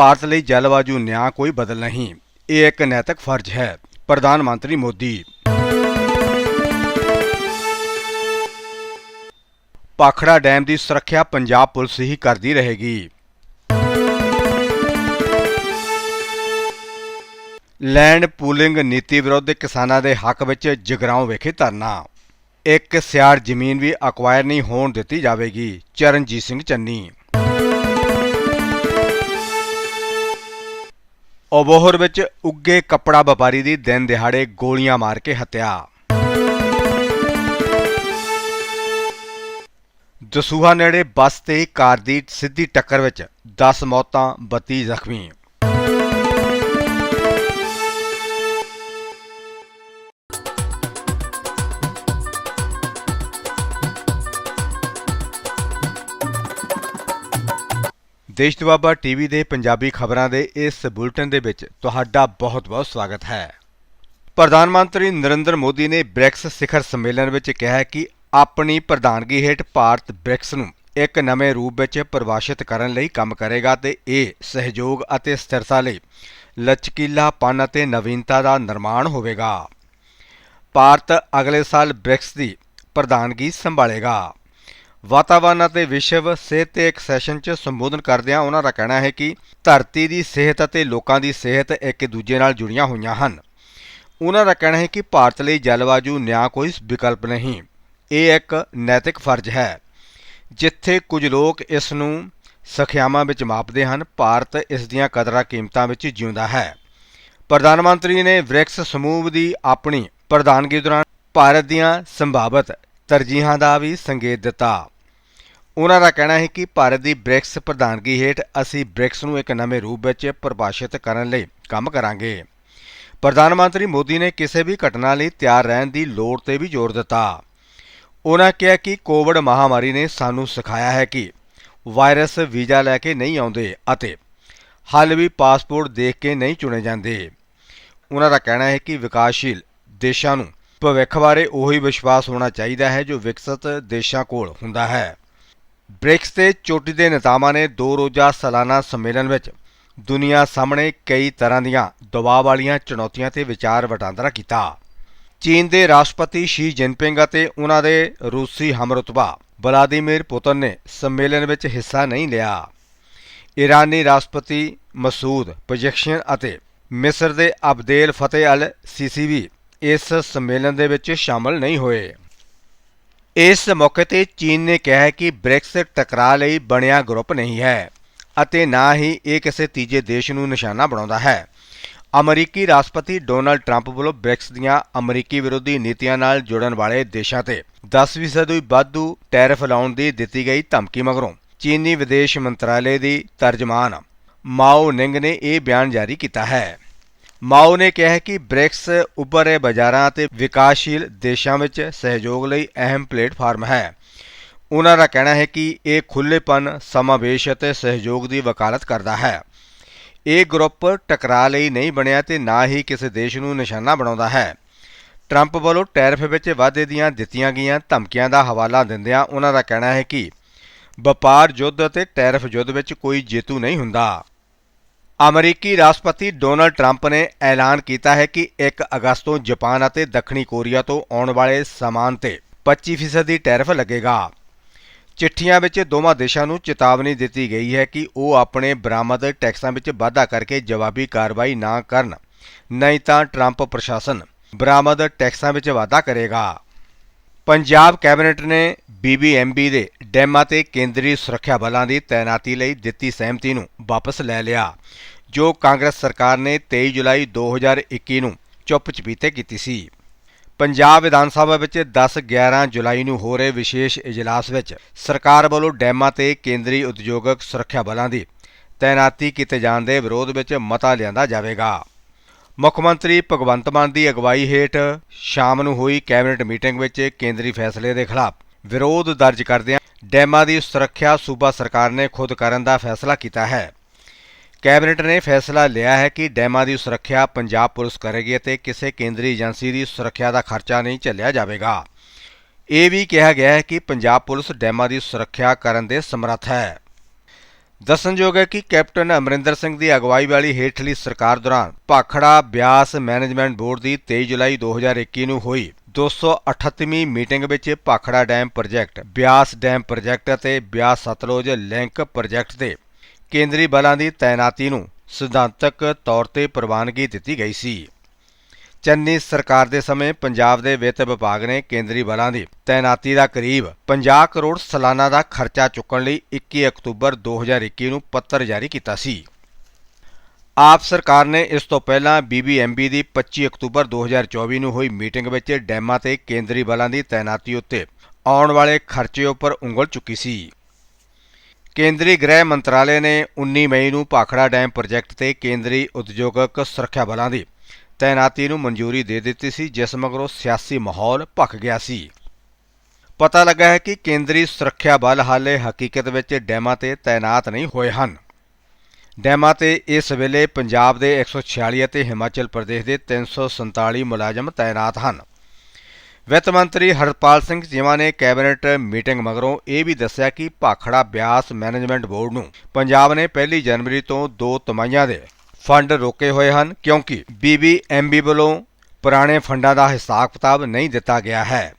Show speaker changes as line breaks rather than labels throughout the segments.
ਭਾਰਤ ਲਈ ਜਲਵਾਯੂ ਨਿਆਂ ਕੋਈ ਬਦਲ ਨਹੀਂ। ਇਹ ਇੱਕ ਨੈਤਿਕ ਫਰਜ਼ ਹੈ। ਪ੍ਰਧਾਨ ਮੰਤਰੀ ਮੋਦੀ। ਪਾਖੜਾ ਡੈਮ ਦੀ ਸੁਰੱਖਿਆ ਪੰਜਾਬ ਪੁਲਿਸ ਹੀ ਕਰਦੀ ਰਹੇਗੀ। ਲੈਂਡ ਪੂਲਿੰਗ ਨੀਤੀ ਵਿਰੁੱਧ ਕਿਸਾਨਾਂ ਦੇ ਹੱਕ ਵਿੱਚ ਜਗਰਾਉਂ ਵਿਖੇ ਧਰਨਾ। ਇੱਕ ਸਿਆੜ ਜ਼ਮੀਨ ਵੀ ਅਕਵਾਇਰ ਨਹੀਂ ਹੋਣ ਦਿੱਤੀ ਜਾਵੇਗੀ। ਚਰਨਜੀਤ ਸਿੰਘ ਚੰਨੀ। ਅਬੋਹਰ ਵਿੱਚ ਉੱਗੇ ਕੱਪੜਾ ਵਪਾਰੀ ਦੀ ਦਿਨ ਦਿਹਾੜੇ ਗੋਲੀਆਂ ਮਾਰ ਕੇ ਹੱਤਿਆ। ਦਸੂਹਾ ਨੇੜੇ ਬੱਸ ਤੇ ਕਾਰ ਦੀ ਸਿੱਧੀ ਟੱਕਰ ਵਿੱਚ 10 ਮੌਤਾਂ 32 ਜ਼ਖਮੀ। ਦੇਸ਼ ਦੁਆਬਾ ਟੀਵੀ ਦੇ ਪੰਜਾਬੀ ਖਬਰਾਂ ਦੇ ਇਸ ਬੁਲੇਟਿਨ ਦੇ ਵਿੱਚ ਤੁਹਾਡਾ ਬਹੁਤ-ਬਹੁਤ ਸਵਾਗਤ ਹੈ। ਪ੍ਰਧਾਨ ਮੰਤਰੀ ਨਰਿੰਦਰ ਮੋਦੀ ਨੇ ਬ੍ਰਿਕਸ ਸਿਖਰ ਸੰਮੇਲਨ ਵਿੱਚ ਕਿਹਾ ਕਿ ਆਪਣੀ ਪ੍ਰਧਾਨਗੀ ਹੇਠ ਭਾਰਤ ਬ੍ਰਿਕਸ ਨੂੰ ਇੱਕ ਨਵੇਂ ਰੂਪ ਵਿੱਚ ਪਰਿਭਾਸ਼ਿਤ ਕਰਨ ਲਈ ਕੰਮ ਕਰੇਗਾ ਤੇ ਇਹ ਸਹਿਯੋਗ ਅਤੇ ਸਥਿਰਤਾ ਲਈ ਲਚਕੀਲਾਪਨ ਅਤੇ ਨਵੀਨਤਾ ਦਾ ਨਿਰਮਾਣ ਹੋਵੇਗਾ। ਭਾਰਤ ਅਗਲੇ ਸਾਲ ਬ੍ਰਿਕਸ ਦੀ ਪ੍ਰਧਾਨਗੀ ਸੰਭਾਲੇਗਾ। ਵਾਤਾਵਰਣ ਅਤੇ ਵਿਸ਼ਵ ਸਿਹਤ ਤੇ ਇੱਕ ਸੈਸ਼ਨ 'ਚ ਸੰਬੋਧਨ ਕਰਦਿਆਂ ਉਹਨਾਂ ਦਾ ਕਹਿਣਾ ਹੈ ਕਿ ਧਰਤੀ ਦੀ ਸਿਹਤ ਅਤੇ ਲੋਕਾਂ ਦੀ ਸਿਹਤ ਇੱਕ ਦੂਜੇ ਨਾਲ ਜੁੜੀਆਂ ਹੋਈਆਂ ਹਨ। ਉਹਨਾਂ ਦਾ ਕਹਿਣਾ ਹੈ ਕਿ ਭਾਰਤ ਲਈ ਜਲਵਾਯੂ ਨਿਆਂ ਕੋਈ ਵਿਕਲਪ ਨਹੀਂ। ਇਹ ਇੱਕ ਨੈਤਿਕ ਫਰਜ਼ ਹੈ। ਜਿੱਥੇ ਕੁਝ ਲੋਕ ਇਸ ਨੂੰ ਸਖਿਆਵਾਂ ਵਿੱਚ ਮਾਪਦੇ ਹਨ, ਭਾਰਤ ਇਸ ਦੀਆਂ ਕਦਰਾਂ ਕੀਮਤਾਂ ਵਿੱਚ ਜਿਉਂਦਾ ਹੈ। ਪ੍ਰਧਾਨ ਮੰਤਰੀ ਨੇ ਬ੍ਰਿਕਸ ਸਮੂਹ ਦੀ ਆਪਣੀ ਪ੍ਰਧਾਨਗੀ ਦੌਰਾਨ ਭਾਰਤ ਦੀਆਂ ਸੰਭਾਵਤ ਤਰਜੀਹਾਂ ਦਾ ਵੀ ਸੰਕੇਤ ਦਿੱਤਾ। ਉਹਨਾਂ ਦਾ ਕਹਿਣਾ ਹੈ ਕਿ ਭਾਰਤ ਦੀ ਬ੍ਰਿਕਸ ਪ੍ਰਧਾਨਗੀ ਹੇਠ ਅਸੀਂ ਬ੍ਰਿਕਸ ਨੂੰ ਇੱਕ ਨਵੇਂ ਰੂਪ ਵਿੱਚ ਪਰਿਭਾਸ਼ਿਤ ਕਰਨ ਲਈ ਕੰਮ ਕਰਾਂਗੇ। ਪ੍ਰਧਾਨ ਮੰਤਰੀ ਮੋਦੀ ਨੇ ਕਿਸੇ ਵੀ ਘਟਨਾ ਲਈ ਤਿਆਰ ਰਹਿਣ ਦੀ ਲੋੜ ਤੇ ਵੀ ਜ਼ੋਰ ਦਿੱਤਾ। ਉਹਨਾਂ ਕਿਹਾ ਕਿ ਕੋਵਿਡ ਮਹਾਮਾਰੀ ਨੇ ਸਾਨੂੰ ਸਿਖਾਇਆ ਹੈ ਕਿ ਵਾਇਰਸ ਵੀਜ਼ਾ ਲੈ ਕੇ ਨਹੀਂ ਆਉਂਦੇ ਅਤੇ ਹੱਲ ਵੀ ਪਾਸਪੋਰਟ ਦੇਖ ਕੇ ਨਹੀਂ ਚੁਣੇ ਜਾਂਦੇ। ਉਹਨਾਂ ਦਾ ਕਹਿਣਾ ਹੈ ਕਿ ਵਿਕਾਸਸ਼ੀਲ ਦੇਸ਼ਾਂ ਨੂੰ ਭਵਿੱਖ ਬਾਰੇ ਉਹੀ ਵਿਸ਼ਵਾਸ ਹੋਣਾ ਚਾਹੀਦਾ ਹੈ ਜੋ ਵਿਕਸਿਤ ਦੇਸ਼ਾਂ ਕੋਲ ਹੁੰਦਾ ਹੈ। ਬ੍ਰਿਕਸ ਦੇ ਚੋਟੀ ਦੇ ਨੇਤਾਵਾਂ ਨੇ ਦੋ ਰੋਜ਼ਾ ਸਾਲਾਨਾ ਸੰਮੇਲਨ ਵਿੱਚ ਦੁਨੀਆ ਸਾਹਮਣੇ ਕਈ ਤਰ੍ਹਾਂ ਦੀਆਂ ਦਬਾਅ ਵਾਲੀਆਂ ਚੁਣੌਤੀਆਂ ਤੇ ਵਿਚਾਰ ਵਟਾਂਦਰਾ ਕੀਤਾ। ਚੀਨ ਦੇ ਰਾਸ਼ਟਰਪਤੀ ਸ਼ੀ ਜਿਨਪਿੰਗ ਅਤੇ ਉਹਨਾਂ ਦੇ ਰੂਸੀ ਹਮਰਤਬਾ ਵਲਾਦੀਮੀਰ ਪੁਤਨ ਨੇ ਸੰਮੇਲਨ ਵਿੱਚ ਹਿੱਸਾ ਨਹੀਂ ਲਿਆ। ਈਰਾਨੀ ਰਾਸ਼ਟਰਪਤੀ ਮਸੂਦ ਪਜੈਕਸ਼ਨ ਅਤੇ ਮਿਸਰ ਦੇ ਅਬਦੇਲ ਫਤਿਹ ਅਲ ਸੀਸੀਵੀ ਇਸ ਸੰਮੇਲਨ ਦੇ ਵਿੱਚ ਸ਼ਾਮਲ ਨਹੀਂ ਹੋਏ। ਇਸ ਮੌਕੇ ਤੇ ਚੀਨ ਨੇ ਕਿਹਾ ਹੈ ਕਿ ਬ੍ਰਿਕਸ ਟਕਰਾਅ ਲਈ ਬਣਿਆ ਗਰੁੱਪ ਨਹੀਂ ਹੈ ਅਤੇ ਨਾ ਹੀ ਇਹ ਕਿਸੇ ਤੀਜੇ ਦੇਸ਼ ਨੂੰ ਨਿਸ਼ਾਨਾ ਬਣਾਉਂਦਾ ਹੈ। ਅਮਰੀਕੀ ਰਾਸ਼ਟਰਪਤੀ ਡੋਨਾਲਡ ਟਰੰਪ ਵੱਲੋਂ ਬ੍ਰਿਕਸ ਦੀਆਂ ਅਮਰੀਕੀ ਵਿਰੋਧੀ ਨੀਤੀਆਂ ਨਾਲ ਜੁੜਨ ਵਾਲੇ ਦੇਸ਼ਾਂ ਤੇ 10% ਵਾਧੂ ਟੈਰਿਫ ਲਾਉਣ ਦੀ ਦਿੱਤੀ ਗਈ ਧਮਕੀ ਮਗਰੋਂ ਚੀਨੀ ਵਿਦੇਸ਼ ਮੰਤਰਾਲੇ ਦੀ ਤਰਜਮਾਨ ਮਾਓ ਨਿੰਗ ਨੇ ਇਹ ਬਿਆਨ ਜਾਰੀ ਕੀਤਾ ਹੈ। ਮਾਓ ਨੇ ਕਿਹਾ ਕਿ ਬ੍ਰਿਕਸ ਉੱਭਰੇ ਬਾਜ਼ਾਰਾਂ ਅਤੇ ਵਿਕਾਸਸ਼ੀਲ ਦੇਸ਼ਾਂ ਵਿੱਚ ਸਹਿਯੋਗ ਲਈ ਅਹਿਮ ਪਲੇਟਫਾਰਮ ਹੈ। ਉਹਨਾਂ ਦਾ ਕਹਿਣਾ ਹੈ ਕਿ ਇਹ ਖੁੱਲ੍ਹੇਪਨ, ਸਮਾਵੇਸ਼ ਅਤੇ ਸਹਿਯੋਗ ਦੀ ਵਕਾਲਤ ਕਰਦਾ ਹੈ। ਇਹ ਗਰੁੱਪ ਟਕਰਾਅ ਲਈ ਨਹੀਂ ਬਣਿਆ ਤੇ ਨਾ ਹੀ ਕਿਸੇ ਦੇਸ਼ ਨੂੰ ਨਿਸ਼ਾਨਾ ਬਣਾਉਂਦਾ ਹੈ। ਟਰੰਪ ਵੱਲੋਂ ਟੈਰਿਫ ਵਿੱਚ ਵਾਧੇ ਦੀਆਂ ਦਿੱਤੀਆਂ ਗਈਆਂ ਧਮਕੀਆਂ ਦਾ ਹਵਾਲਾ ਦਿੰਦਿਆਂ ਉਹਨਾਂ ਦਾ ਕਹਿਣਾ ਹੈ ਕਿ ਵਪਾਰ ਯੁੱਧ ਅਤੇ ਟੈਰਿਫ ਯੁੱਧ ਵਿੱਚ ਕੋਈ ਜੇਤੂ ਨਹੀਂ ਹੁੰਦਾ। ਅਮਰੀਕੀ ਰਾਸ਼ਟਰਪਤੀ ਡੋਨਲਡ ਟਰੰਪ ਨੇ ਐਲਾਨ ਕੀਤਾ ਹੈ ਕਿ 1 ਅਗਸਤ ਤੋਂ ਜਾਪਾਨ ਅਤੇ ਦੱਖਣੀ ਕੋਰੀਆ ਤੋਂ ਆਉਣ ਵਾਲੇ ਸਾਮਾਨ ਤੇ 25% ਦੀ ਟੈਰਿਫ ਲੱਗੇਗਾ। ਚਿੱਠੀਆਂ ਵਿੱਚ ਦੋਵਾਂ ਦੇਸ਼ਾਂ ਨੂੰ ਚੇਤਾਵਨੀ ਦਿੱਤੀ ਗਈ ਹੈ ਕਿ ਉਹ ਆਪਣੇ ਬਰਾਮਦ ਟੈਕਸਾਂ ਵਿੱਚ ਵਾਧਾ ਕਰਕੇ ਜਵਾਬੀ ਕਾਰਵਾਈ ਨਾ ਕਰਨ। ਨਹੀਂ ਤਾਂ ਟਰੰਪ ਪ੍ਰਸ਼ਾਸਨ ਬਰਾਮਦ ਟੈਕਸਾਂ ਵਿੱਚ ਵਾਧਾ ਕਰੇਗਾ। ਪੰਜਾਬ ਕੈਬਨਿਟ ਨੇ ਬੀਬੀਐਮਬੀ ਦੇ ਡੈਮਾਂ ਤੇ ਕੇਂਦਰੀ ਸੁਰੱਖਿਆ ਬਲਾਂ ਦੀ ਤਾਇਨਾਤੀ ਲਈ ਦਿੱਤੀ ਸਹਿਮਤੀ ਨੂੰ ਵਾਪਸ ਲੈ ਲਿਆ, ਜੋ ਕਾਂਗਰਸ ਸਰਕਾਰ ਨੇ 23 ਜੁਲਾਈ 2021 ਨੂੰ ਚੁੱਪ ਚਪੀਤੇ ਕੀਤੀ ਸੀ। ਪੰਜਾਬ ਵਿਧਾਨ ਸਭਾ ਵਿੱਚ 10-11 ਜੁਲਾਈ ਨੂੰ ਹੋ ਰਹੇ ਵਿਸ਼ੇਸ਼ ਇਜਲਾਸ ਵਿੱਚ ਸਰਕਾਰ ਵੱਲੋਂ ਡੈਮਾਂ ਤੇ ਕੇਂਦਰੀ ਉਦਯੋਗਿਕ ਸੁਰੱਖਿਆ ਬਲਾਂ ਦੀ ਤਾਇਨਾਤੀ ਕੀਤੇ ਜਾਣ ਦੇ ਵਿਰੋਧ ਵਿੱਚ ਮਤਾ ਲਿਆਂਦਾ ਜਾਵੇਗਾ। ਮੁੱਖ ਮੰਤਰੀ ਭਗਵੰਤ ਮਾਨ ਦੀ ਅਗਵਾਈ ਹੇਠ ਸ਼ਾਮ ਨੂੰ ਹੋਈ ਕੈਬਨਿਟ ਮੀਟਿੰਗ ਵਿੱਚ ਕੇਂਦਰੀ ਫੈਸਲੇ ਦੇ ਖਿਲਾਫ ਵਿਰੋਧ ਦਰਜ ਕਰਦਿਆਂ ਡੈਮਾਂ ਦੀ ਸੁਰੱਖਿਆ ਸੂਬਾ ਸਰਕਾਰ ਨੇ ਖੁਦ ਕਰਨ ਦਾ ਫੈਸਲਾ ਕੀਤਾ ਹੈ। ਕੈਬਨਿਟ ਨੇ ਫੈਸਲਾ ਲਿਆ ਹੈ ਕਿ ਡੈਮਾਂ ਦੀ ਸੁਰੱਖਿਆ ਪੰਜਾਬ ਪੁਲਿਸ ਕਰੇਗੀ ਅਤੇ ਕਿਸੇ ਕੇਂਦਰੀ ਏਜੰਸੀ ਦੀ ਸੁਰੱਖਿਆ ਦਾ ਖਰਚਾ ਨਹੀਂ ਝੱਲਿਆ ਜਾਵੇਗਾ। ਇਹ ਵੀ ਕਿਹਾ ਗਿਆ ਹੈ ਕਿ ਪੰਜਾਬ ਪੁਲਿਸ ਡੈਮਾਂ ਦੀ ਸੁਰੱਖਿਆ ਕਰਨ ਦੇ ਸਮਰੱਥ ਹੈ। ਦੱਸਣਯੋਗ ਹੈ ਕਿ ਕੈਪਟਨ ਅਮਰਿੰਦਰ ਸਿੰਘ ਦੀ ਅਗਵਾਈ ਵਾਲੀ ਹੇਠਲੀ ਸਰਕਾਰ ਦੌਰਾਨ ਭਾਖੜਾ ਬਿਆਸ ਮੈਨੇਜਮੈਂਟ ਬੋਰਡ ਦੀ 23 ਜੁਲਾਈ 2021 ਨੂੰ ਹੋਈ 238ਵੀਂ ਮੀਟਿੰਗ ਵਿੱਚ Bhakra dam project, Beas dam project ਅਤੇ ਬਿਆਸ ਸਤਲੁਜ ਲਿੰਕ ਪ੍ਰੋਜੈਕਟ ਦੇ ਕੇਂਦਰੀ ਬਲਾਂ ਦੀ ਤਾਇਨਾਤੀ ਨੂੰ ਸਿਧਾਂਤਕ ਤੌਰ ਤੇ ਪ੍ਰਵਾਨਗੀ ਦਿੱਤੀ ਗਈ ਸੀ। ਚੰਨੀ ਸਰਕਾਰ ਦੇ ਸਮੇਂ ਪੰਜਾਬ ਦੇ ਵਿੱਤ ਵਿਭਾਗ ਨੇ ਕੇਂਦਰੀ ਬਲਾਂ ਦੀ ਤਾਇਨਾਤੀ ਦਾ ਕਰੀਬ 50 ਕਰੋੜ ਸਾਲਾਨਾ ਦਾ ਖਰਚਾ ਚੁੱਕਣ ਲਈ 21 ਅਕਤੂਬਰ 2021 ਨੂੰ ਪੱਤਰ ਜਾਰੀ ਕੀਤਾ ਸੀ। ਆਪ ਸਰਕਾਰ ਨੇ ਇਸ ਤੋਂ ਪਹਿਲਾਂ BBMB ਦੀ 25 ਅਕਤੂਬਰ 2024 ਨੂੰ ਹੋਈ ਮੀਟਿੰਗ ਵਿੱਚ ਡੈਮਾਂ ਤੇ ਕੇਂਦਰੀ ਬਲਾਂ ਦੀ ਤਾਇਨਾਤੀ ਉੱਤੇ ਆਉਣ ਵਾਲੇ ਖਰਚੇ ਉੱਪਰ ਉਂਗਲ ਚੁੱਕੀ ਸੀ। ਕੇਂਦਰੀ ਗ੍ਰਹਿ ਮੰਤਰਾਲੇ ਨੇ 19 ਮਈ ਨੂੰ ਭਾਖੜਾ ਡੈਮ ਪ੍ਰੋਜੈਕਟ ਤੇ ਕੇਂਦਰੀ ਉਦਯੋਗਿਕ ਸੁਰੱਖਿਆ ਬਲਾਂ ਦੀ ਤਾਇਨਾਤੀ ਨੂੰ ਮਨਜ਼ੂਰੀ ਦੇ ਦਿੱਤੀ ਸੀ, ਜਿਸ ਮਗਰੋਂ ਸਿਆਸੀ ਮਾਹੌਲ ਭਖ ਗਿਆ ਸੀ। ਪਤਾ ਲੱਗਾ ਹੈ ਕਿ ਕੇਂਦਰੀ ਸੁਰੱਖਿਆ ਬਲ ਹਾਲੇ ਹਕੀਕਤ ਵਿੱਚ ਡੈਮਾਂ ਤੇ ਤਾਇਨਾਤ ਨਹੀਂ ਹੋਏ ਹਨ। ਡੈਮਾਂ ਤੇ ਇਸ ਵੇਲੇ ਪੰਜਾਬ ਦੇ 146 ਅਤੇ ਹਿਮਾਚਲ ਪ੍ਰਦੇਸ਼ ਦੇ 347 ਮੁਲਾਜ਼ਮ ਤਾਇਨਾਤ ਹਨ। ਵਿੱਤ ਮੰਤਰੀ ਹਰਪਾਲ ਸਿੰਘ ਚੀਮਾ ਨੇ ਕੈਬਨਿਟ ਮੀਟਿੰਗ ਮਗਰੋਂ ਇਹ ਵੀ ਦੱਸਿਆ ਕਿ ਭਾਖੜਾ ਬਿਆਸ ਮੈਨੇਜਮੈਂਟ ਬੋਰਡ ਨੂੰ ਪੰਜਾਬ ਨੇ ਪਹਿਲੀ ਜਨਵਰੀ ਤੋਂ ਦੋ ਤਿਮਾਹੀਆਂ ਦੇ ਫੰਡ ਰੋਕੇ ਹੋਏ ਹਨ ਕਿਉਂਕਿ BBMB ਵੱਲੋਂ ਪੁਰਾਣੇ ਫੰਡਾਂ ਦਾ ਹਿਸਾਬ-ਕਿਤਾਬ ਨਹੀਂ ਦਿੱਤਾ ਗਿਆ ਹੈ।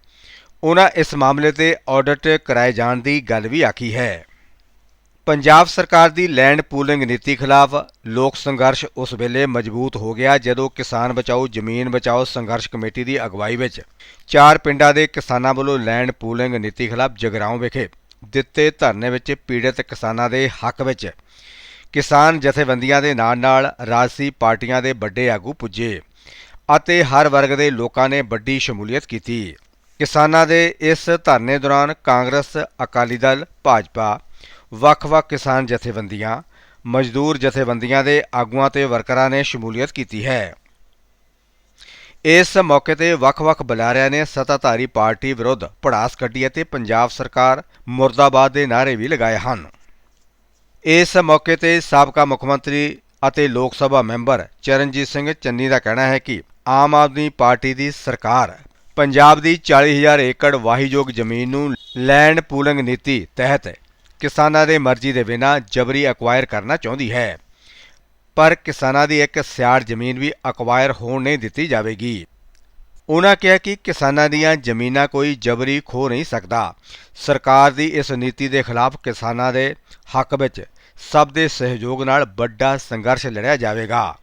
ਉਹਨਾਂ ਇਸ ਮਾਮਲੇ ਤੇ ਆਡਿਟ ਕਰਾਏ ਜਾਣ ਦੀ ਗੱਲ ਵੀ ਆਖੀ ਹੈ। ਪੰਜਾਬ ਸਰਕਾਰ ਦੀ ਲੈਂਡ ਪੂਲਿੰਗ ਨੀਤੀ ਖਿਲਾਫ ਲੋਕ ਸੰਘਰਸ਼ ਉਸ ਵੇਲੇ ਮਜ਼ਬੂਤ ਹੋ ਗਿਆ ਜਦੋਂ ਕਿਸਾਨ ਬਚਾਓ, ਜ਼ਮੀਨ ਬਚਾਓ ਸੰਘਰਸ਼ ਕਮੇਟੀ ਦੀ ਅਗਵਾਈ ਵਿੱਚ ਚਾਰ ਪਿੰਡਾਂ ਦੇ ਕਿਸਾਨਾਂ ਵੱਲੋਂ ਲੈਂਡ ਪੂਲਿੰਗ ਨੀਤੀ ਖਿਲਾਫ ਜਗਰਾਉਂ ਵਿਖੇ ਦਿੱਤੇ ਧਰਨੇ ਵਿੱਚ ਪੀੜਤ ਕਿਸਾਨਾਂ ਦੇ ਹੱਕ ਵਿੱਚ ਕਿਸਾਨ ਜਥੇਬੰਦੀਆਂ ਦੇ ਨਾਲ-ਨਾਲ ਰਾਜਸੀ ਪਾਰਟੀਆਂ ਦੇ ਵੱਡੇ ਆਗੂ ਪੁੱਜੇ ਅਤੇ ਹਰ ਵਰਗ ਦੇ ਲੋਕਾਂ ਨੇ ਵੱਡੀ ਸ਼ਮੂਲੀਅਤ ਕੀਤੀ। ਕਿਸਾਨਾਂ ਦੇ ਇਸ ਧਰਨੇ ਦੌਰਾਨ ਕਾਂਗਰਸ, ਅਕਾਲੀ ਦਲ, ਭਾਜਪਾ, ਵੱਖ-ਵੱਖ ਕਿਸਾਨ ਜਥੇਬੰਦੀਆਂ, ਮਜ਼ਦੂਰ ਜਥੇਬੰਦੀਆਂ ਦੇ ਆਗੂਆਂ ਤੇ ਵਰਕਰਾਂ ਨੇ ਸ਼ਮੂਲੀਅਤ ਕੀਤੀ ਹੈ। ਇਸ ਮੌਕੇ ਤੇ ਵੱਖ-ਵੱਖ ਬੁਲਾਰਿਆਂ ਨੇ ਸੱਤਾਧਾਰੀ ਪਾਰਟੀ ਵਿਰੁੱਧ ਪੜਾਸ ਕੱਢੀ ਅਤੇ ਪੰਜਾਬ ਸਰਕਾਰ ਮੁਰਦਾਬਾਦ ਦੇ ਨਾਅਰੇ ਵੀ ਲਗਾਏ ਹਨ। ਇਸ ਮੌਕੇ ਤੇ ਸਾਬਕਾ ਮੁੱਖ ਮੰਤਰੀ ਅਤੇ ਲੋਕ ਸਭਾ ਮੈਂਬਰ ਚਰਨਜੀਤ ਸਿੰਘ ਚੰਨੀ ਦਾ ਕਹਿਣਾ ਹੈ ਕਿ ਆਮ ਆਦਮੀ ਪਾਰਟੀ ਦੀ ਸਰਕਾਰ ਪੰਜਾਬ ਦੀ 40000 ਏਕੜ ਵਾਹੀਯੋਗ ਜ਼ਮੀਨ ਨੂੰ ਲੈਂਡ ਪੂਲਿੰਗ ਨੀਤੀ ਤਹਿਤ ਕਿਸਾਨਾਂ ਦੇ ਮਰਜ਼ੀ ਦੇ ਬਿਨਾਂ ਜਬਰੀ ਅਕਵਾਇਰ ਕਰਨਾ ਚਾਹੁੰਦੀ ਹੈ। ਪਰ ਕਿਸਾਨਾਂ ਦੀ ਇੱਕ ਸਿਆੜ ਜ਼ਮੀਨ ਵੀ ਅਕਵਾਇਰ ਹੋਣ ਨਹੀਂ ਦਿੱਤੀ ਜਾਵੇਗੀ। ਉਨ੍ਹਾਂ ਕਿਹਾ ਕਿ ਕਿਸਾਨਾਂ ਦੀਆਂ ਜ਼ਮੀਨਾਂ ਕੋਈ ਜਬਰੀ ਖੋ ਨਹੀਂ ਸਕਦਾ। ਸਰਕਾਰ ਦੀ ਇਸ ਨੀਤੀ ਦੇ ਖਿਲਾਫ ਕਿਸਾਨਾਂ ਦੇ ਹੱਕ ਵਿੱਚ ਸਭ ਦੇ ਸਹਿਯੋਗ ਨਾਲ ਵੱਡਾ ਸੰਘਰਸ਼ ਲੜਿਆ ਜਾਵੇਗਾ।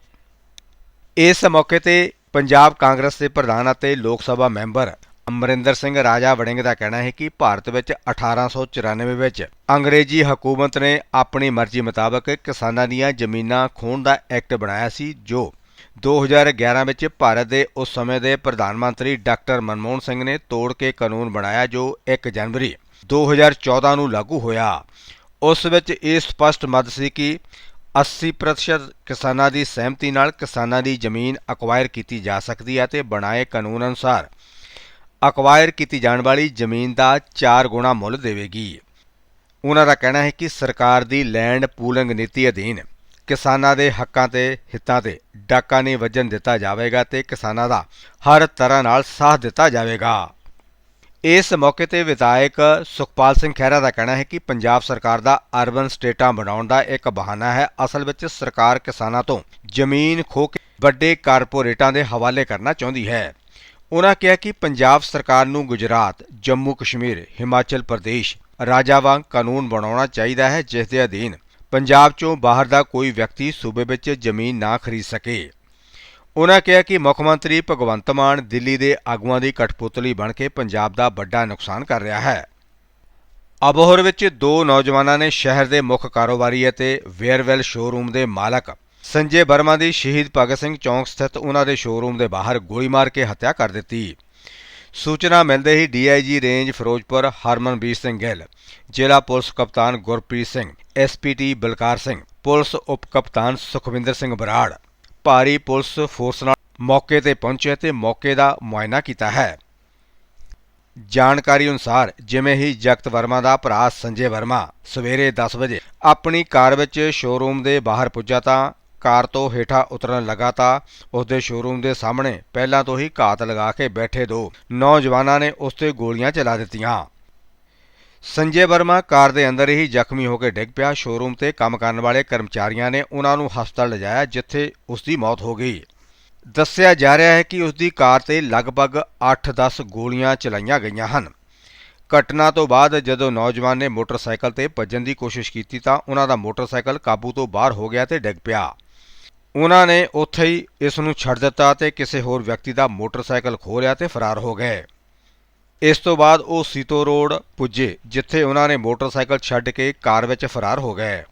ਇਸ ਮੌਕੇ ਤੇ ਪੰਜਾਬ ਕਾਂਗਰਸ ਦੇ ਪ੍ਰਧਾਨ ਅਤੇ ਲੋਕ ਸਭਾ ਮੈਂਬਰ ਅਮਰਿੰਦਰ ਸਿੰਘ ਰਾਜਾ ਵੜਿੰਗ ਦਾ ਕਹਿਣਾ ਹੈ ਕਿ ਭਾਰਤ ਵਿੱਚ 1894 ਵਿੱਚ ਅੰਗਰੇਜ਼ੀ ਹਕੂਮਤ ਨੇ ਆਪਣੀ ਮਰਜ਼ੀ ਮੁਤਾਬਕ ਕਿਸਾਨਾਂ ਦੀਆਂ ਜ਼ਮੀਨਾਂ ਖੋਣ ਦਾ ਐਕਟ ਬਣਾਇਆ ਸੀ, ਜੋ 2011 ਵਿੱਚ ਭਾਰਤ ਦੇ ਉਸ ਸਮੇਂ ਦੇ ਪ੍ਰਧਾਨ ਮੰਤਰੀ ਡਾਕਟਰ ਮਨਮੋਹਨ ਸਿੰਘ ਨੇ ਤੋੜ ਕੇ ਕਾਨੂੰਨ ਬਣਾਇਆ ਜੋ 1 ਜਨਵਰੀ 2014 ਨੂੰ ਲਾਗੂ ਹੋਇਆ। ਉਸ ਵਿੱਚ ਇਹ ਸਪਸ਼ਟ ਮੱਦ ਸੀ ਕਿ 80% ਕਿਸਾਨਾਂ ਦੀ ਸਹਿਮਤੀ ਨਾਲ ਕਿਸਾਨਾਂ ਦੀ ਜ਼ਮੀਨ ਅਕਵਾਇਰ ਕੀਤੀ ਜਾ ਸਕਦੀ ਹੈ ਤੇ ਬਣਾਏ ਕਾਨੂੰਨ ਅਨੁਸਾਰ ਅਕਵਾਇਰ ਕੀਤੀ ਜਾਣ ਵਾਲੀ ਜ਼ਮੀਨ ਦਾ 4 ਗੁਣਾ ਮੁੱਲ ਦੇਵੇਗੀ। ਉਹਨਾਂ ਦਾ ਕਹਿਣਾ ਹੈ ਕਿ ਸਰਕਾਰ ਦੀ ਲੈਂਡ ਪੂਲਿੰਗ ਨੀਤੀ ਅਧੀਨ ਕਿਸਾਨਾਂ ਦੇ ਹੱਕਾਂ ਤੇ ਹਿੱਤਾਂ ਤੇ ਡਾਕਾ ਨਹੀਂ ਵੱਜਣ ਦਿੱਤਾ ਜਾਵੇਗਾ ਤੇ ਕਿਸਾਨਾਂ ਦਾ ਹਰ ਤਰ੍ਹਾਂ ਨਾਲ ਸਾਥ ਦਿੱਤਾ ਜਾਵੇਗਾ। ਇਸ ਮੌਕੇ ਤੇ ਵਿਧਾਇਕ ਸੁਖਪਾਲ ਸਿੰਘ ਖਹਿਰਾ ਦਾ ਕਹਿਣਾ ਹੈ ਕਿ ਪੰਜਾਬ ਸਰਕਾਰ ਦਾ ਅਰਬਨ ਸਟੇਟਾਂ ਬਣਾਉਣ ਦਾ ਇੱਕ ਬਹਾਨਾ ਹੈ। ਅਸਲ ਵਿੱਚ ਸਰਕਾਰ ਕਿਸਾਨਾਂ ਤੋਂ ਜ਼ਮੀਨ ਖੋ ਕੇ ਵੱਡੇ ਕਾਰਪੋਰੇਟਾਂ ਦੇ ਹਵਾਲੇ ਕਰਨਾ ਚਾਹੁੰਦੀ ਹੈ। ਉਹਨਾਂ ਕਿਹਾ ਕਿ ਪੰਜਾਬ ਸਰਕਾਰ ਨੂੰ ਗੁਜਰਾਤ, ਜੰਮੂ ਕਸ਼ਮੀਰ, ਹਿਮਾਚਲ ਪ੍ਰਦੇਸ਼ ਰਾਜਾਂ ਵਾਂਗ ਕਾਨੂੰਨ ਬਣਾਉਣਾ ਚਾਹੀਦਾ ਹੈ, ਜਿਸ ਦੇ ਅਧੀਨ ਪੰਜਾਬ ਚੋਂ ਬਾਹਰ ਦਾ ਕੋਈ ਵਿਅਕਤੀ ਸੂਬੇ ਵਿੱਚ ਜ਼ਮੀਨ ਨਾ ਖਰੀਦ ਸਕੇ। ਉਹਨਾਂ ਕਿਹਾ ਕਿ ਮੁੱਖ ਮੰਤਰੀ ਭਗਵੰਤ ਮਾਨ ਦਿੱਲੀ ਦੇ ਆਗੂਆਂ ਦੀ ਕਠਪੁਤਲੀ ਬਣ ਕੇ ਪੰਜਾਬ ਦਾ ਵੱਡਾ ਨੁਕਸਾਨ ਕਰ ਰਿਹਾ ਹੈ। ਅਬੋਹਰ ਵਿੱਚ ਦੋ ਨੌਜਵਾਨਾਂ ਨੇ ਸ਼ਹਿਰ ਦੇ ਮੁੱਖ ਕਾਰੋਬਾਰੀ ਅਤੇ ਵੇਅਰਵੈਲ ਸ਼ੋਰੂਮ ਦੇ ਮਾਲਕ ਸੰਜੇ ਵਰਮਾ ਦੀ ਸ਼ਹੀਦ ਭਗਤ ਸਿੰਘ ਚੌਂਕ ਸਥਿਤ ਉਹਨਾਂ ਦੇ ਸ਼ੋਰੂਮ ਦੇ ਬਾਹਰ ਗੋਲੀ ਮਾਰ ਕੇ ਹੱਤਿਆ ਕਰ ਦਿੱਤੀ। ਸੂਚਨਾ ਮਿਲਦੇ ਹੀ ਡੀਆਈਜੀ ਰੇਂਜ ਫਿਰੋਜ਼ਪੁਰ ਹਰਮਨਬੀਰ ਸਿੰਘ ਗਿੱਲ, ਜ਼ਿਲ੍ਹਾ ਪੁਲਿਸ ਕਪਤਾਨ ਗੁਰਪ੍ਰੀਤ ਸਿੰਘ, ਐਸਪੀਟੀ ਬਲਕਾਰ ਸਿੰਘ, ਪੁਲਿਸ ਉਪ ਕਪਤਾਨ ਸੁਖਵਿੰਦਰ ਸਿੰਘ ਬਰਾੜ ਭਾਰੀ ਪੁਲਿਸ ਫੋਰਸ ਨਾਲ ਮੌਕੇ ਤੇ ਪਹੁੰਚੇ ਤੇ ਮੌਕੇ ਦਾ ਮੁਆਇਨਾ ਕੀਤਾ ਹੈ। ਜਾਣਕਾਰੀ ਅਨੁਸਾਰ ਜਿਵੇਂ ਹੀ ਜਗਤ ਵਰਮਾ ਦਾ ਭਰਾ ਸੰਜੇ ਵਰਮਾ ਸਵੇਰੇ 10 ਵਜੇ ਆਪਣੀ ਕਾਰ ਵਿੱਚ ਸ਼ੋਰੂਮ ਦੇ ਬਾਹਰ ਪੁੱਜਾ ਤਾਂ ਕਾਰ ਤੋਂ ਹੇਠਾਂ ਉਤਰਨ ਲਗਾ ਤਾਂ ਉਸ ਦੇ ਸ਼ੋਰੂਮ ਦੇ ਸਾਹਮਣੇ ਪਹਿਲਾਂ ਤੋਂ ਹੀ ਘਾਤ ਲਗਾ ਕੇ ਬੈਠੇ ਦੋ ਨੌਜਵਾਨਾਂ ਨੇ ਉਸ ਤੇ ਗੋਲੀਆਂ ਚਲਾ ਦਿੱਤੀਆਂ। ਸੰਜੇ ਵਰਮਾ ਕਾਰ ਦੇ ਅੰਦਰ ਹੀ ਜ਼ਖਮੀ ਹੋ ਕੇ ਡਿੱਗ ਪਿਆ। ਸ਼ੋਰੂਮ ਤੇ ਕੰਮ ਕਰਨ ਵਾਲੇ ਕਰਮਚਾਰੀਆਂ ਨੇ ਉਹਨਾਂ ਨੂੰ ਹਸਪਤਾਲ ਲਿਜਾਇਆ, ਜਿੱਥੇ ਉਸ ਦੀ ਮੌਤ ਹੋ ਗਈ। ਦੱਸਿਆ ਜਾ ਰਿਹਾ ਹੈ ਕਿ ਉਸ ਦੀ ਕਾਰ ਤੇ ਲਗਭਗ 8-10 ਗੋਲੀਆਂ ਚਲਾਈਆਂ ਗਈਆਂ ਹਨ। ਘਟਨਾ ਤੋਂ ਬਾਅਦ ਜਦੋਂ ਨੌਜਵਾਨ ਨੇ ਮੋਟਰਸਾਈਕਲ ਤੇ ਭੱਜਣ ਦੀ ਕੋਸ਼ਿਸ਼ ਕੀਤੀ ਤਾਂ ਉਹਨਾਂ ਦਾ ਮੋਟਰਸਾਈਕਲ ਕਾਬੂ ਤੋਂ ਬਾਹਰ ਹੋ ਗਿਆ ਤੇ ਡਿੱਗ ਪਿਆ। ਉਹਨਾਂ ਨੇ ਉੱਥੇ ਹੀ ਇਸ ਨੂੰ ਛੱਡ ਦਿੱਤਾ ਤੇ ਕਿਸੇ ਹੋਰ ਵਿਅਕਤੀ ਦਾ ਮੋਟਰਸਾਈਕਲ ਖੋਹ ਲਿਆ ਤੇ ਫਰਾਰ ਹੋ ਗਏ। ਇਸ ਤੋਂ ਬਾਅਦ ਉਹ ਸੀਤੋ ਰੋਡ ਪੁੱਜੇ, ਜਿੱਥੇ ਉਹਨਾਂ ਨੇ ਮੋਟਰਸਾਈਕਲ ਛੱਡ ਕੇ ਕਾਰ ਵਿੱਚ ਫਰਾਰ ਹੋ ਗਏ।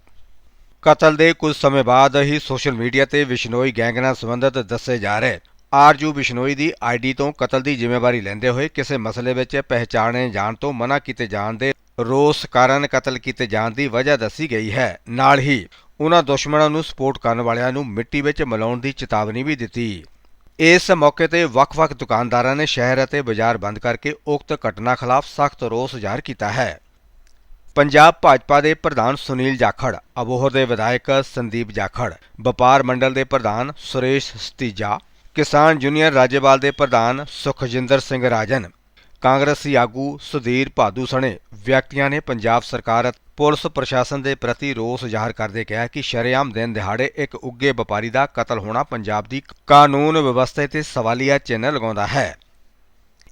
ਕਤਲ ਦੇ ਕੁਝ ਸਮੇਂ ਬਾਅਦ ਹੀ ਸੋਸ਼ਲ ਮੀਡੀਆ ਤੇ ਵਿਸ਼ਨੋਈ ਗੈਂਗ ਨਾਲ ਸੰਬੰਧਿਤ ਦੱਸੇ ਜਾ ਰਹੇ ਆਰਜੂ ਬਿਸ਼ਨੋਈ ਦੀ ਆਈਡੀ ਤੋਂ ਕਤਲ ਦੀ ਜ਼ਿੰਮੇਵਾਰੀ ਲੈਂਦੇ ਹੋਏ ਕਿਸੇ ਮਸਲੇ ਵਿੱਚ ਪਹਿਚਾਣੇ ਜਾਣ ਤੋਂ ਮਨਾ ਕੀਤੇ ਜਾਣ ਦੇ ਰੋਸ ਕਾਰਨ ਕਤਲ ਕੀਤੇ ਜਾਣ ਦੀ ਵਜ੍ਹਾ ਦੱਸੀ ਗਈ ਹੈ। ਨਾਲ ਹੀ ਉਹਨਾਂ ਦੁਸ਼ਮਣਾਂ ਨੂੰ ਸਪੋਰਟ ਕਰਨ ਵਾਲਿਆਂ ਨੂੰ ਮਿੱਟੀ ਵਿੱਚ ਮਿਲਾਉਣ ਦੀ ਚੇਤਾਵਨੀ ਵੀ ਦਿੱਤੀ। ਇਸ ਮੌਕੇ ਤੇ ਵੱਖ-ਵੱਖ ਦੁਕਾਨਦਾਰਾਂ ਨੇ ਸ਼ਹਿਰ ਅਤੇ ਬਾਜ਼ਾਰ ਬੰਦ ਕਰਕੇ ਉਕਤ ਘਟਨਾ ਖਿਲਾਫ ਸਖਤ ਰੋਸ ਜ਼ਾਹਰ ਕੀਤਾ ਹੈ। ਪੰਜਾਬ ਭਾਜਪਾ ਦੇ ਪ੍ਰਧਾਨ ਸੁਨੀਲ ਜਾਖੜ, ਅਬੋਹਰ ਦੇ ਵਿਧਾਇਕ ਸੰਦੀਪ ਜਾਖੜ, ਵਪਾਰ ਮੰਡਲ ਦੇ ਪ੍ਰਧਾਨ ਸੁਰੇਸ਼ ਸਤੀਜਾ, ਕਿਸਾਨ ਯੂਨੀਅਨ ਰਾਜੇਵਾਲ ਦੇ ਪ੍ਰਧਾਨ ਸੁਖਜਿੰਦਰ ਸਿੰਘ ਰਾਜਨ ਕਾਂਗਰਸੀ ਆਗੂ ਸੁਧੀਰ ਭਾਦੂ ਸਣੇ ਵਿਅਕਤੀਆਂ ਨੇ ਪੰਜਾਬ ਸਰਕਾਰ ਅਤੇ ਪੁਲਿਸ ਪ੍ਰਸ਼ਾਸਨ ਦੇ ਪ੍ਰਤੀ ਰੋਸ ਜ਼ਾਹਰ ਕਰਦੇ ਕਿਹਾ ਕਿ ਸ਼ਰੇਆਮ ਦਿਨ ਦਿਹਾੜੇ ਇੱਕ ਉੱਗੇ ਵਪਾਰੀ ਦਾ ਕਤਲ ਹੋਣਾ ਪੰਜਾਬ ਦੀ ਕਾਨੂੰਨ ਵਿਵਸਥਾ ਤੇ ਸਵਾਲੀਆ ਚਿੰਨ੍ਹ ਲਗਾਉਂਦਾ ਹੈ।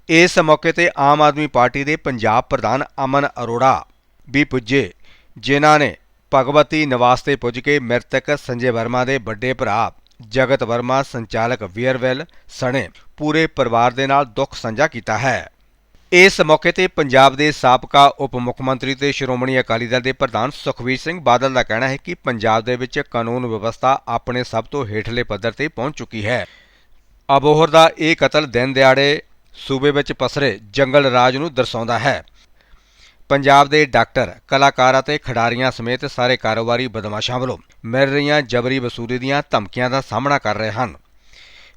ਇਸ ਮੌਕੇ ਤੇ ਆਮ ਆਦਮੀ ਪਾਰਟੀ ਦੇ ਪੰਜਾਬ ਪ੍ਰਧਾਨ ਅਮਨ ਅਰੋੜਾ ਵੀ ਪੁੱਜੇ, ਜਿਨ੍ਹਾਂ ਨੇ ਭਗਵਤੀ ਨਿਵਾਸ ਤੇ ਪੁੱਜ ਕੇ ਮ੍ਰਿਤਕ ਸੰਜੇ ਵਰਮਾ ਦੇ ਵੱਡੇ ਭਰਾ ਜਗਤ ਵਰਮਾ, ਸੰਚਾਲਕ ਵੀਅਰਵੈਲ ਸਣੇ ਪੂਰੇ ਪਰਿਵਾਰ ਦੇ ਨਾਲ ਦੁੱਖ ਸਾਂਝਾ ਕੀਤਾ ਹੈ। ਇਸ ਮੌਕੇ ਤੇ ਪੰਜਾਬ ਦੇ ਸਾਬਕਾ ਉਪ ਮੁੱਖ ਮੰਤਰੀ ਤੇ ਸ਼੍ਰੋਮਣੀ ਅਕਾਲੀ ਦਲ ਦੇ ਪ੍ਰਧਾਨ ਸੁਖਵੀਰ ਸਿੰਘ ਬਾਦਲ ਦਾ ਕਹਿਣਾ ਹੈ ਕਿ ਪੰਜਾਬ ਦੇ ਵਿੱਚ ਕਾਨੂੰਨ ਵਿਵਸਥਾ ਆਪਣੇ ਸਭ ਤੋਂ ਹੇਠਲੇ ਪੱਧਰ ਤੇ ਪਹੁੰਚ ਚੁੱਕੀ ਹੈ। ਅਬੋਹਰ ਦਾ ਇਹ ਕਤਲ ਦਿਨ ਦਿਹਾੜੇ ਸੂਬੇ ਵਿੱਚ ਪਸਰੇ ਜੰਗਲ ਰਾਜ ਨੂੰ ਦਰਸਾਉਂਦਾ ਹੈ। ਪੰਜਾਬ ਦੇ ਡਾਕਟਰ, ਕਲਾਕਾਰ ਅਤੇ ਖਿਡਾਰੀਆਂ ਸਮੇਤ ਸਾਰੇ ਕਾਰੋਬਾਰੀ ਬਦਮਾਸ਼ਾਂ ਵੱਲੋਂ ਮਿਲ ਰਹੀਆਂ ਜਬਰੀ ਵਸੂਲੀ ਦੀਆਂ ਧਮਕੀਆਂ ਦਾ ਸਾਹਮਣਾ ਕਰ ਰਹੇ ਹਨ।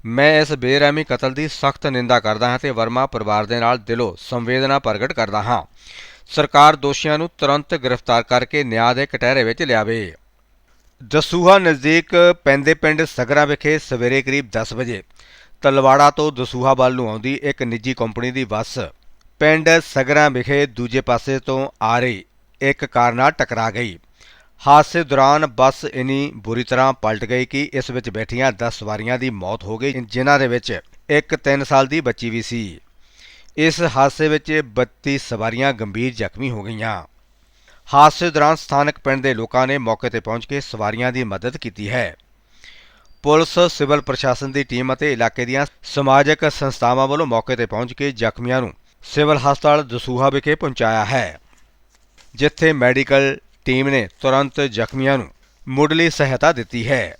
ਮੈਂ ਇਸ ਬੇਰਹਿਮੀ ਕਤਲ ਦੀ ਸਖਤ ਨਿੰਦਾ ਕਰਦਾ ਹਾਂ ਤੇ ਵਰਮਾ ਪਰਿਵਾਰ ਦੇ ਨਾਲ ਦਿਲੋਂ ਸੰਵੇਦਨਾ ਪ੍ਰਗਟ ਕਰਦਾ ਹਾਂ। ਸਰਕਾਰ ਦੋਸ਼ੀਆਂ ਨੂੰ ਤੁਰੰਤ ਗ੍ਰਿਫਤਾਰ ਕਰਕੇ ਨਿਆਂ ਦੇ ਕਟਹਿਰੇ ਵਿੱਚ ਲਿਆਵੇ। ਦਸੂਹਾ ਨਜ਼ਦੀਕ ਪੈਂਦੇ ਪਿੰਡ ਸਗਰਾ ਵਿਖੇ ਸਵੇਰੇ ਕਰੀਬ 10 ਵਜੇ ਤਲਵਾੜਾ ਤੋਂ ਦਸੂਹਾ ਵੱਲ ਨੂੰ ਆਉਂਦੀ ਇੱਕ ਨਿੱਜੀ ਕੰਪਨੀ ਦੀ ਬੱਸ ਪਿੰਡ ਸਗਰਾ ਵਿਖੇ ਦੂਜੇ ਪਾਸੇ ਤੋਂ ਆ ਰਹੀ, ਇੱਕ ਕਾਰ ਨਾਲ ਟਕਰਾ ਗਈ। ਹਾਦਸੇ ਦੌਰਾਨ ਬੱਸ ਇਨੀ ਬੁਰੀ ਤਰ੍ਹਾਂ ਪਲਟ ਗਈ ਕਿ ਇਸ ਵਿੱਚ ਬੈਠੀਆਂ 10 ਸਵਾਰੀਆਂ ਦੀ ਮੌਤ ਹੋ ਗਈ, ਜਿਨ੍ਹਾਂ ਦੇ ਵਿੱਚ ਇੱਕ 3 ਸਾਲ ਦੀ ਬੱਚੀ ਵੀ ਸੀ। ਇਸ ਹਾਦਸੇ ਵਿੱਚ 32 ਸਵਾਰੀਆਂ ਗੰਭੀਰ ਜ਼ਖਮੀ ਹੋ ਗਈਆਂ। ਹਾਦਸੇ ਦੌਰਾਨ ਸਥਾਨਕ ਪਿੰਡ ਦੇ ਲੋਕਾਂ ਨੇ ਮੌਕੇ ਤੇ ਪਹੁੰਚ ਕੇ ਸਵਾਰੀਆਂ ਦੀ ਮਦਦ ਕੀਤੀ ਹੈ। ਪੁਲਿਸ, ਸਿਵਲ ਪ੍ਰਸ਼ਾਸਨ ਦੀ ਟੀਮ ਅਤੇ ਇਲਾਕੇ ਦੀਆਂ ਸਮਾਜਿਕ ਸੰਸਥਾਵਾਂ ਵੱਲੋਂ ਮੌਕੇ ਤੇ ਪਹੁੰਚ ਕੇ ਜ਼ਖਮੀਆਂ ਨੂੰ ਸਿਵਲ ਹਸਪਤਾਲ ਦਸੂਹਾ ਵਿਖੇ ਪਹੁੰਚਾਇਆ ਹੈ, ਜਿੱਥੇ ਮੈਡੀਕਲ ਟੀਮ ਨੇ ਤੁਰੰਤ ਜ਼ਖਮੀਆਂ ਨੂੰ ਮੁੱਢਲੀ ਸਹਾਇਤਾ ਦਿੱਤੀ ਹੈ।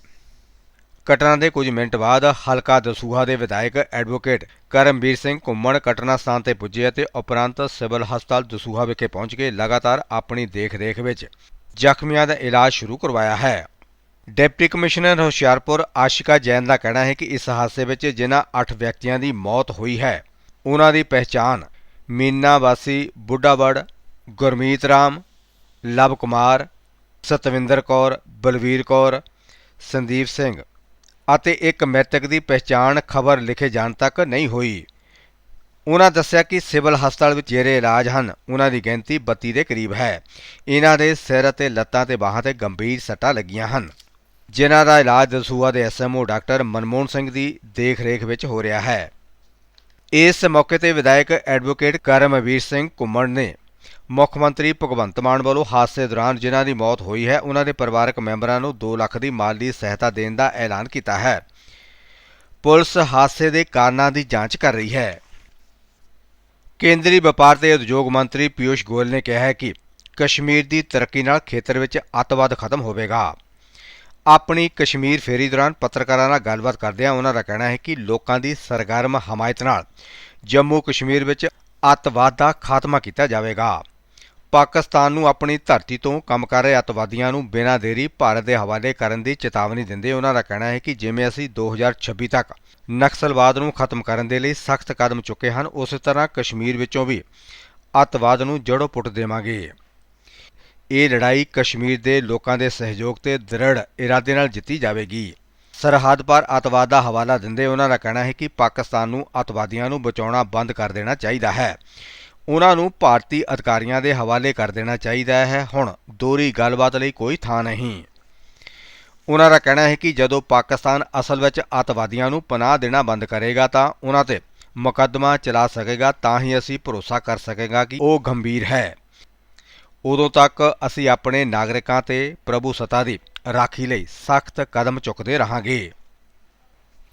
ਘਟਨਾ ਦੇ ਕੁਝ ਮਿੰਟ ਬਾਅਦ ਹਲਕਾ ਦਸੂਹਾ ਦੇ ਵਿਧਾਇਕ ਐਡਵੋਕੇਟ ਕਰਮਵੀਰ ਸਿੰਘ ਘੁੰਮਣ ਘਟਨਾ ਸਥਾਨ ਤੇ ਪੁੱਜੇ ਅਤੇ ਉਪਰੰਤ ਸਿਵਲ ਹਸਪਤਾਲ ਦਸੂਹਾ ਵਿਖੇ ਪਹੁੰਚ ਕੇ ਲਗਾਤਾਰ ਆਪਣੀ ਦੇਖ-ਰੇਖ ਵਿੱਚ ਜ਼ਖਮੀਆਂ ਦਾ ਇਲਾਜ ਸ਼ੁਰੂ ਕਰਵਾਇਆ ਹੈ। ਡਿਪਟੀ ਕਮਿਸ਼ਨਰ ਹੁਸ਼ਿਆਰਪੁਰ ਆਸ਼ਿਕਾ ਜੈਨ ਦਾ ਕਹਿਣਾ ਹੈ ਕਿ ਇਸ ਹਾਦਸੇ ਵਿੱਚ ਜਿਨ੍ਹਾਂ 8 ਵਿਅਕਤੀਆਂ ਦੀ ਮੌਤ ਹੋਈ ਹੈ, ਉਹਨਾਂ ਦੀ ਪਹਿਚਾਣ ਮੀਨਾ ਵਾਸੀ, ਬੁੱਢਾਵੜ, ਗੁਰਮੀਤ ਰਾਮ ਲਵ ਕੁਮਾਰ, ਸਤਵਿੰਦਰ ਕੌਰ, ਬਲਵੀਰ ਕੌਰ, ਸੰਦੀਪ ਸਿੰਘ ਅਤੇ ਇੱਕ ਮ੍ਰਿਤਕ ਦੀ ਪਹਿਚਾਣ ਖਬਰ ਲਿਖੇ ਜਾਣ ਤੱਕ ਨਹੀਂ ਹੋਈ। ਉਹਨਾਂ ਦੱਸਿਆ ਕਿ ਸਿਵਲ ਹਸਪਤਾਲ ਵਿੱਚ ਜਿਹੜੇ ਇਲਾਜ ਹਨ, ਉਹਨਾਂ ਦੀ ਗਿਣਤੀ 32 ਦੇ ਕਰੀਬ ਹੈ। ਇਹਨਾਂ ਦੇ ਸਿਰ ਅਤੇ ਲੱਤਾਂ ਤੇ ਬਾਹਾਂ ਤੇ ਗੰਭੀਰ ਸੱਟਾਂ ਲੱਗੀਆਂ ਹਨ। ਜਿਨ੍ਹਾਂ ਦਾ ਇਲਾਜ ਦਸੂਆ ਦੇ ਐਸਐਮਓ ਡਾਕਟਰ ਮਨਮੋਹਨ ਸਿੰਘ ਦੀ ਦੇਖ-ਰੇਖ ਵਿੱਚ ਹੋ ਰਿਹਾ ਹੈ। ਇਸ ਮੌਕੇ ਤੇ ਵਿਧਾਇਕ ਐਡਵੋਕੇਟ ਕਰਮਵੀਰ ਸਿੰਘ ਘੁੰਮਣ ਨੇ ਮੁੱਖ ਮੰਤਰੀ ਭਗਵੰਤ ਮਾਨ ਵੱਲੋਂ ਹਾਦਸੇ ਦੌਰਾਨ ਜਿਨ੍ਹਾਂ ਦੀ ਮੌਤ ਹੋਈ ਹੈ, ਉਹਨਾਂ ਦੇ ਪਰਿਵਾਰਕ ਮੈਂਬਰਾਂ ਨੂੰ 2 ਲੱਖ ਦੀ ਮਾਲੀ ਸਹਾਇਤਾ ਦੇਣ ਦਾ ਐਲਾਨ ਕੀਤਾ ਹੈ। ਪੁਲਿਸ ਹਾਦਸੇ ਦੇ ਕਾਰਨਾਂ ਦੀ ਜਾਂਚ ਕਰ ਰਹੀ ਹੈ। ਕੇਂਦਰੀ ਵਪਾਰ ਤੇ ਉਦਯੋਗ ਮੰਤਰੀ ਪਿਊਸ਼ ਗੋਇਲ ਨੇ ਕਿਹਾ ਹੈ ਕਿ ਕਸ਼ਮੀਰ ਦੀ ਤਰੱਕੀ ਨਾਲ ਖੇਤਰ ਵਿੱਚ ਅੱਤਵਾਦ ਖਤਮ ਹੋਵੇਗਾ। ਆਪਣੀ ਕਸ਼ਮੀਰ ਫੇਰੀ ਦੌਰਾਨ ਪੱਤਰਕਾਰਾਂ ਨਾਲ ਗੱਲਬਾਤ ਕਰਦਿਆਂ ਉਹਨਾਂ ਦਾ ਕਹਿਣਾ ਹੈ ਕਿ ਲੋਕਾਂ ਦੀ ਸਰਗਰਮ ਹਮਾਇਤ ਨਾਲ ਜੰਮੂ ਕਸ਼ਮੀਰ ਵਿੱਚ ਅੱਤਵਾਦ ਦਾ ਖਾਤਮਾ ਕੀਤਾ ਜਾਵੇਗਾ। ਪਾਕਿਸਤਾਨ ਨੂੰ ਆਪਣੀ ਧਰਤੀ ਤੋਂ ਕੰਮ ਕਰ ਰਹੇ ਅੱਤਵਾਦੀਆਂ ਨੂੰ ਬਿਨਾਂ ਦੇਰੀ ਭਾਰਤ ਦੇ ਹਵਾਲੇ ਕਰਨ ਦੀ ਚੇਤਾਵਨੀ ਦਿੰਦੇ ਉਹਨਾਂ ਦਾ ਕਹਿਣਾ ਹੈ ਕਿ ਜਿਵੇਂ ਅਸੀਂ 2026 ਤੱਕ ਨਕਸਲਵਾਦ ਨੂੰ ਖਤਮ ਕਰਨ ਦੇ ਲਈ ਸਖਤ ਕਦਮ ਚੁੱਕੇ ਹਨ, ਉਸੇ ਤਰ੍ਹਾਂ ਕਸ਼ਮੀਰ ਵਿੱਚੋਂ ਵੀ ਅੱਤਵਾਦ ਨੂੰ ਜੜੋਂ ਪੁੱਟ ਦੇਵਾਂਗੇ। ਇਹ ਲੜਾਈ ਕਸ਼ਮੀਰ ਦੇ ਲੋਕਾਂ ਦੇ ਸਹਿਯੋਗ ਤੇ ਦ੍ਰਿੜ ਇਰਾਦੇ ਨਾਲ ਜਿੱਤੀ ਜਾਵੇਗੀ। ਸਰਹੱਦ ਪਾਰ ਅੱਤਵਾਦ ਦਾ ਹਵਾਲਾ ਦਿੰਦੇ ਉਹਨਾਂ ਦਾ ਕਹਿਣਾ ਹੈ ਕਿ ਪਾਕਿਸਤਾਨ ਨੂੰ ਅੱਤਵਾਦੀਆਂ ਨੂੰ ਬਚਾਉਣਾ ਬੰਦ ਕਰ ਦੇਣਾ ਚਾਹੀਦਾ ਹੈ। ਉਹਨਾਂ ਨੂੰ ਭਾਰਤੀ ਅਧਿਕਾਰੀਆਂ ਦੇ ਹਵਾਲੇ ਕਰ ਦੇਣਾ ਚਾਹੀਦਾ ਹੈ। ਹੁਣ ਦੋਹਰੀ ਗੱਲਬਾਤ ਲਈ ਕੋਈ ਥਾਂ ਨਹੀਂ। ਉਹਨਾਂ ਦਾ ਕਹਿਣਾ ਹੈ ਕਿ ਜਦੋਂ ਪਾਕਿਸਤਾਨ ਅਸਲ ਵਿੱਚ ਅੱਤਵਾਦੀਆਂ ਨੂੰ ਪਨਾਹ ਦੇਣਾ ਬੰਦ ਕਰੇਗਾ ਤਾਂ ਉਹਨਾਂ ਤੇ ਮੁਕੱਦਮਾ ਚਲਾ ਸਕੇਗਾ, ਤਾਂ ਹੀ ਅਸੀਂ ਭਰੋਸਾ ਕਰ ਸਕੇਗਾ ਕਿ ਉਹ ਗੰਭੀਰ ਹੈ। ਉਦੋਂ ਤੱਕ ਅਸੀਂ ਆਪਣੇ ਨਾਗਰਿਕਾਂ ਤੇ ਪ੍ਰਭੂ ਸੱਤਾ ਦੀ ਰਾਖੀ ਲਈ ਸਖਤ ਕਦਮ ਚੁੱਕਦੇ ਰਹਾਂਗੇ।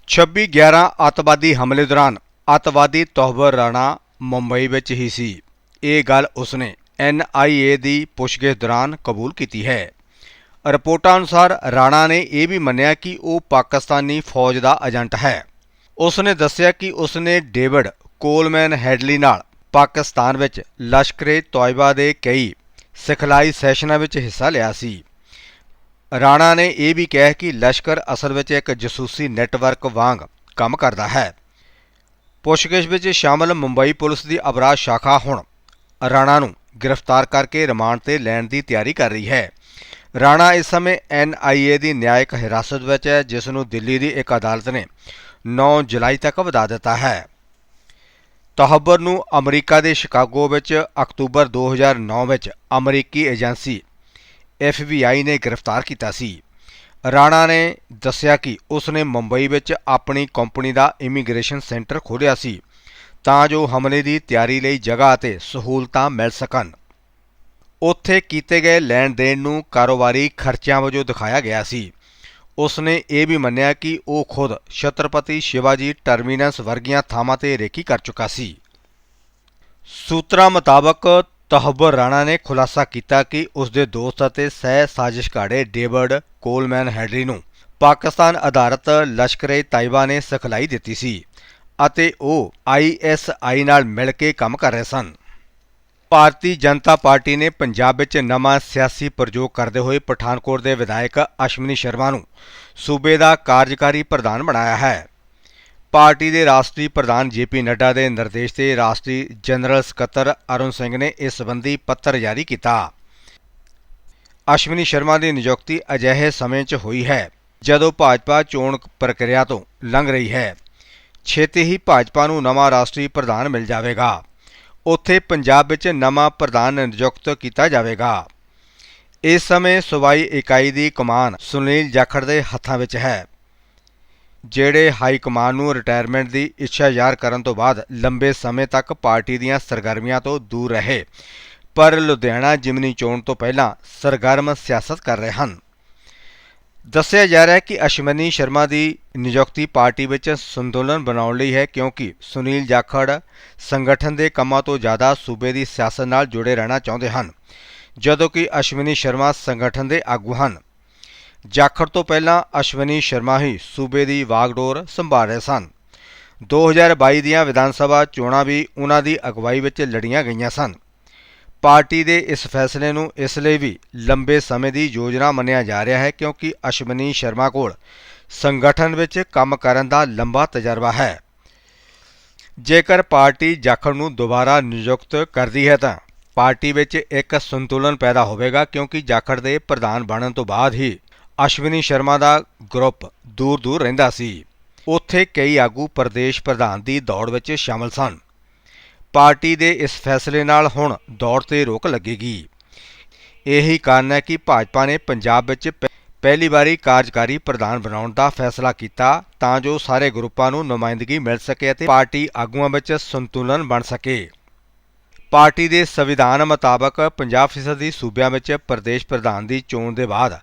26/11 ਅੱਤਵਾਦੀ ਹਮਲੇ ਦੌਰਾਨ ਅੱਤਵਾਦੀ ਤੌਹਬਰ ਰਾਣਾ ਮੁੰਬਈ ਵਿੱਚ ਹੀ ਸੀ। ਇਹ ਗੱਲ ਉਸਨੇ NIA ਦੀ ਪੁੱਛਗਿੱਛ ਦੌਰਾਨ ਕਬੂਲ ਕੀਤੀ ਹੈ। ਰਿਪੋਰਟਾਂ ਅਨੁਸਾਰ ਰਾਣਾ ਨੇ ਇਹ ਵੀ ਮੰਨਿਆ ਕਿ ਉਹ ਪਾਕਿਸਤਾਨੀ ਫੌਜ ਦਾ ਏਜੰਟ ਹੈ। ਉਸਨੇ ਦੱਸਿਆ ਕਿ ਉਸਨੇ ਡੇਵਿਡ ਕੋਲਮੈਨ ਹੈਡਲੀ ਨਾਲ ਪਾਕਿਸਤਾਨ ਵਿੱਚ ਲਸ਼ਕਰੇ ਤੋਇਬਾ ਦੇ ਕਈ ਸਿਖਲਾਈ ਸੈਸ਼ਨਾਂ ਵਿੱਚ ਹਿੱਸਾ ਲਿਆ ਸੀ। ਰਾਣਾ ਨੇ ਇਹ ਵੀ ਕਿਹਾ ਕਿ ਲਸ਼ਕਰ ਅਸਲ ਵਿੱਚ ਇੱਕ ਜਸੂਸੀ ਨੈਟਵਰਕ ਵਾਂਗ ਕੰਮ ਕਰਦਾ ਹੈ। ਪੁੱਛਗਿੱਛ ਵਿੱਚ ਸ਼ਾਮਲ ਮੁੰਬਈ ਪੁਲਿਸ ਦੀ ਅਪਰਾਧ ਸ਼ਾਖਾ ਹੁਣ ਰਾਣਾ ਨੂੰ ਗ੍ਰਿਫਤਾਰ ਕਰਕੇ ਰਿਮਾਂਡ ਤੇ ਲੈਣ ਦੀ ਤਿਆਰੀ ਕਰ ਰਹੀ ਹੈ। ਰਾਣਾ ਇਸ ਸਮੇਂ NIA ਦੀ ਨਿਆਇਕ ਹਿਰਾਸਤ ਵਿੱਚ ਹੈ, ਜਿਸ ਨੂੰ ਦਿੱਲੀ ਦੀ ਇੱਕ ਅਦਾਲਤ ਨੇ 9 ਜੁਲਾਈ ਤੱਕ ਵਧਾ ਦਿੱਤਾ ਹੈ। ਤਹੱਬਰ ਨੂੰ ਅਮਰੀਕਾ ਦੇ ਸ਼ਿਕਾਗੋ ਵਿੱਚ ਅਕਤੂਬਰ 2009 ਵਿੱਚ ਅਮਰੀਕੀ ਏਜੰਸੀ FBI ਨੇ ਗ੍ਰਿਫਤਾਰ ਕੀਤਾ ਸੀ। ਰਾਣਾ ਨੇ ਦੱਸਿਆ ਕਿ ਉਸ ਨੇ ਮੁੰਬਈ ਵਿੱਚ ਆਪਣੀ ਕੰਪਨੀ ਦਾ ਇਮੀਗ੍ਰੇਸ਼ਨ ਸੈਂਟਰ ਖੋਲ੍ਹਿਆ ਸੀ, ਤਾਂ ਜੋ ਹਮਲੇ ਦੀ ਤਿਆਰੀ ਲਈ ਜਗ੍ਹਾ ਅਤੇ ਸਹੂਲਤਾਂ ਮਿਲ ਸਕਣ। ਉੱਥੇ ਕੀਤੇ ਗਏ ਲੈਣ ਦੇਣ ਨੂੰ ਕਾਰੋਬਾਰੀ ਖਰਚਿਆਂ ਵਜੋਂ ਦਿਖਾਇਆ ਗਿਆ ਸੀ। ਉਸ ਨੇ ਇਹ ਵੀ ਮੰਨਿਆ ਕਿ ਉਹ ਖੁਦ ਛਤਰਪਤੀ ਸ਼ਿਵਾਜੀ ਟਰਮੀਨਸ ਵਰਗੀਆਂ ਥਾਵਾਂ ਤੇ ਰੇਕੀ ਕਰ ਚੁੱਕਾ ਸੀ। ਸੂਤਰਾਂ ਮੁਤਾਬਕ ਤਹੱਬਰ ਰਾਣਾ ਨੇ ਖੁਲਾਸਾ ਕੀਤਾ ਕਿ ਉਸ ਦੇ ਦੋਸਤ ਅਤੇ ਸਹਿ ਸਾਜ਼ਿਸ਼ਘਾੜੇ ਡੇਵਿਡ ਕੋਲਮੈਨ ਹੈਡਰੀ ਨੂੰ ਪਾਕਿਸਤਾਨ ਆਧਾਰਿਤ ਲਸ਼ਕਰੇ ਤਾਇਬਾ ਨੇ ਸਿਖਲਾਈ ਦਿੱਤੀ ਸੀ ਅਤੇ ਉਹ ISI ਨਾਲ ਮਿਲ ਕੇ ਕੰਮ ਕਰ ਰਹੇ ਸਨ। ਭਾਰਤੀ ਜਨਤਾ ਪਾਰਟੀ ਨੇ ਪੰਜਾਬ ਵਿੱਚ ਨਵਾਂ ਸਿਆਸੀ ਪ੍ਰਯੋਗ ਕਰਦੇ ਹੋਏ ਪਠਾਨਕੋਟ ਦੇ ਵਿਧਾਇਕ ਅਸ਼ਵਨੀ ਸ਼ਰਮਾ ਨੂੰ ਸੂਬੇ ਦਾ ਕਾਰਜਕਾਰੀ ਪ੍ਰਧਾਨ ਬਣਾਇਆ ਹੈ। ਪਾਰਟੀ ਦੇ ਰਾਸ਼ਟਰੀ ਪ੍ਰਧਾਨ ਜੇਪੀ ਨੱਡਾ ਦੇ ਨਿਰਦੇਸ਼ ਤੇ ਰਾਸ਼ਟਰੀ ਜਨਰਲ ਸਕੱਤਰ ਅਰੁਣ ਸਿੰਘ ਨੇ ਇਸ ਸੰਬੰਧੀ ਪੱਤਰ ਜਾਰੀ ਕੀਤਾ। ਅਸ਼ਵਨੀ ਸ਼ਰਮਾ ਦੀ ਨਿਯੁਕਤੀ ਅਜਿਹੇ ਸਮੇਂ 'ਚ ਹੋਈ ਹੈ, ਜਦੋਂ ਭਾਜਪਾ ਚੋਣ ਪ੍ਰਕਿਰਿਆ ਤੋਂ ਲੰਘ ਰਹੀ ਹੈ। ਛੇਤੀ ਹੀ ਭਾਜਪਾ ਨੂੰ ਨਵਾਂ ਰਾਸ਼ਟਰੀ ਪ੍ਰਧਾਨ ਮਿਲ ਜਾਵੇਗਾ। ਉੱਥੇ ਪੰਜਾਬ ਵਿੱਚ ਨਵਾਂ ਪ੍ਰਧਾਨ ਨਿਯੁਕਤ ਕੀਤਾ ਜਾਵੇਗਾ। ਇਸ ਸਮੇਂ ਸੂਬਾਈ ਇਕਾਈ ਦੀ ਕਮਾਨ ਸੁਨੀਲ ਜਾਖੜ ਦੇ ਹੱਥਾਂ ਵਿੱਚ ਹੈ। ਜਿਹੜੇ ਹਾਈ ਕਮਾਨ ਨੂੰ ਰਿਟਾਇਰਮੈਂਟ ਦੀ ਇੱਛਾ ਜ਼ਾਹਰ ਕਰਨ ਤੋਂ ਬਾਅਦ ਲੰਬੇ ਸਮੇਂ ਤੱਕ ਪਾਰਟੀ ਦੀਆਂ ਸਰਗਰਮੀਆਂ ਤੋਂ ਦੂਰ ਰਹੇ। ਪਰ ਲੁਧਿਆਣਾ ਜਿਮਨੀ ਚੋਣ ਤੋਂ ਪਹਿਲਾਂ ਸਰਗਰਮ ਸਿਆਸਤ ਕਰ ਰਹੇ ਹਨ। ਦੱਸਿਆ ਜਾ ਰਿਹਾ ਹੈ ਕਿ ਅਸ਼ਵਨੀ ਸ਼ਰਮਾ ਦੀ ਨਿਯੁਕਤੀ ਪਾਰਟੀ ਵਿੱਚ ਸੰਤੁਲਨ ਬਣਾਉਣ ਲਈ ਹੈ ਕਿਉਂਕਿ ਸੁਨੀਲ ਜਾਖੜ ਸੰਗਠਨ ਦੇ ਕੰਮਾਂ ਤੋਂ ਜ਼ਿਆਦਾ ਸੂਬੇ ਦੀ ਸਿਆਸਤ ਨਾਲ ਜੁੜੇ ਰਹਿਣਾ ਚਾਹੁੰਦੇ ਹਨ, ਜਦੋਂ ਕਿ ਅਸ਼ਵਨੀ ਸ਼ਰਮਾ ਸੰਗਠਨ ਦੇ ਆਗੂ ਹਨ। ਜਾਖੜ ਤੋਂ ਪਹਿਲਾਂ ਅਸ਼ਵਨੀ ਸ਼ਰਮਾ ਹੀ ਸੂਬੇ ਦੀ ਵਾਗਡੋਰ ਸੰਭਾਲ ਰਹੇ ਸਨ। 2022 ਦੀਆਂ ਵਿਧਾਨ ਸਭਾ ਚੋਣਾਂ ਵੀ ਉਹਨਾਂ ਦੀ ਅਗਵਾਈ ਵਿੱਚ ਲੜੀਆਂ ਗਈਆਂ ਸਨ। ਪਾਰਟੀ ਦੇ ਇਸ ਫੈਸਲੇ ਨੂੰ ਇਸ ਲਈ ਵੀ ਲੰਬੇ ਸਮੇਂ ਦੀ ਯੋਜਨਾ ਮੰਨਿਆ ਜਾ ਰਿਹਾ ਹੈ ਕਿਉਂਕਿ ਅਸ਼ਵਨੀ ਸ਼ਰਮਾ ਕੋਲ ਸੰਗਠਨ ਵਿੱਚ ਕੰਮ ਕਰਨ ਦਾ ਲੰਬਾ ਤਜਰਬਾ ਹੈ। ਜੇਕਰ ਪਾਰਟੀ ਜਾਖੜ ਨੂੰ ਦੁਬਾਰਾ ਨਿਯੁਕਤ ਕਰਦੀ ਹੈ ਤਾਂ ਪਾਰਟੀ ਵਿੱਚ ਇੱਕ ਸੰਤੁਲਨ ਪੈਦਾ ਹੋਵੇਗਾ ਕਿਉਂਕਿ ਜਾਖੜ ਦੇ ਪ੍ਰਧਾਨ ਬਣਨ ਤੋਂ ਬਾਅਦ ਹੀ ਅਸ਼ਵਨੀ ਸ਼ਰਮਾ ਦਾ ਗਰੁੱਪ ਦੂਰ ਦੂਰ ਰਹਿੰਦਾ ਸੀ। ਉੱਥੇ ਕਈ ਆਗੂ ਪ੍ਰਦੇਸ਼ ਪ੍ਰਧਾਨ ਦੀ ਦੌੜ ਵਿੱਚ ਸ਼ਾਮਲ ਸਨ। ਪਾਰਟੀ ਦੇ ਇਸ ਫੈਸਲੇ ਨਾਲ ਹੁਣ ਦੌੜ ਤੇ ਰੋਕ ਲੱਗੇਗੀ। ਇਹੀ ਕਾਰਨ ਹੈ ਕਿ ਭਾਜਪਾ ਨੇ ਪੰਜਾਬ ਵਿੱਚ ਪ- ਪਹਿਲੀ ਵਾਰੀ ਕਾਰਜਕਾਰੀ ਪ੍ਰਧਾਨ ਬਣਾਉਣ ਦਾ ਫੈਸਲਾ ਕੀਤਾ ਤਾਂ ਜੋ ਸਾਰੇ ਗਰੁੱਪਾਂ ਨੂੰ ਨੁਮਾਇੰਦਗੀ ਮਿਲ ਸਕੇ ਅਤੇ ਪਾਰਟੀ ਆਗੂਆਂ ਵਿੱਚ ਸੰਤੁਲਨ ਬਣ ਸਕੇ। ਪਾਰਟੀ ਦੇ ਸੰਵਿਧਾਨ ਮੁਤਾਬਕ 50% ਦੀ ਸੂਬਿਆਂ ਵਿੱਚ ਪ੍ਰਦੇਸ਼ ਪ੍ਰਧਾਨ ਦੀ ਚੋਣ ਦੇ ਬਾਅਦ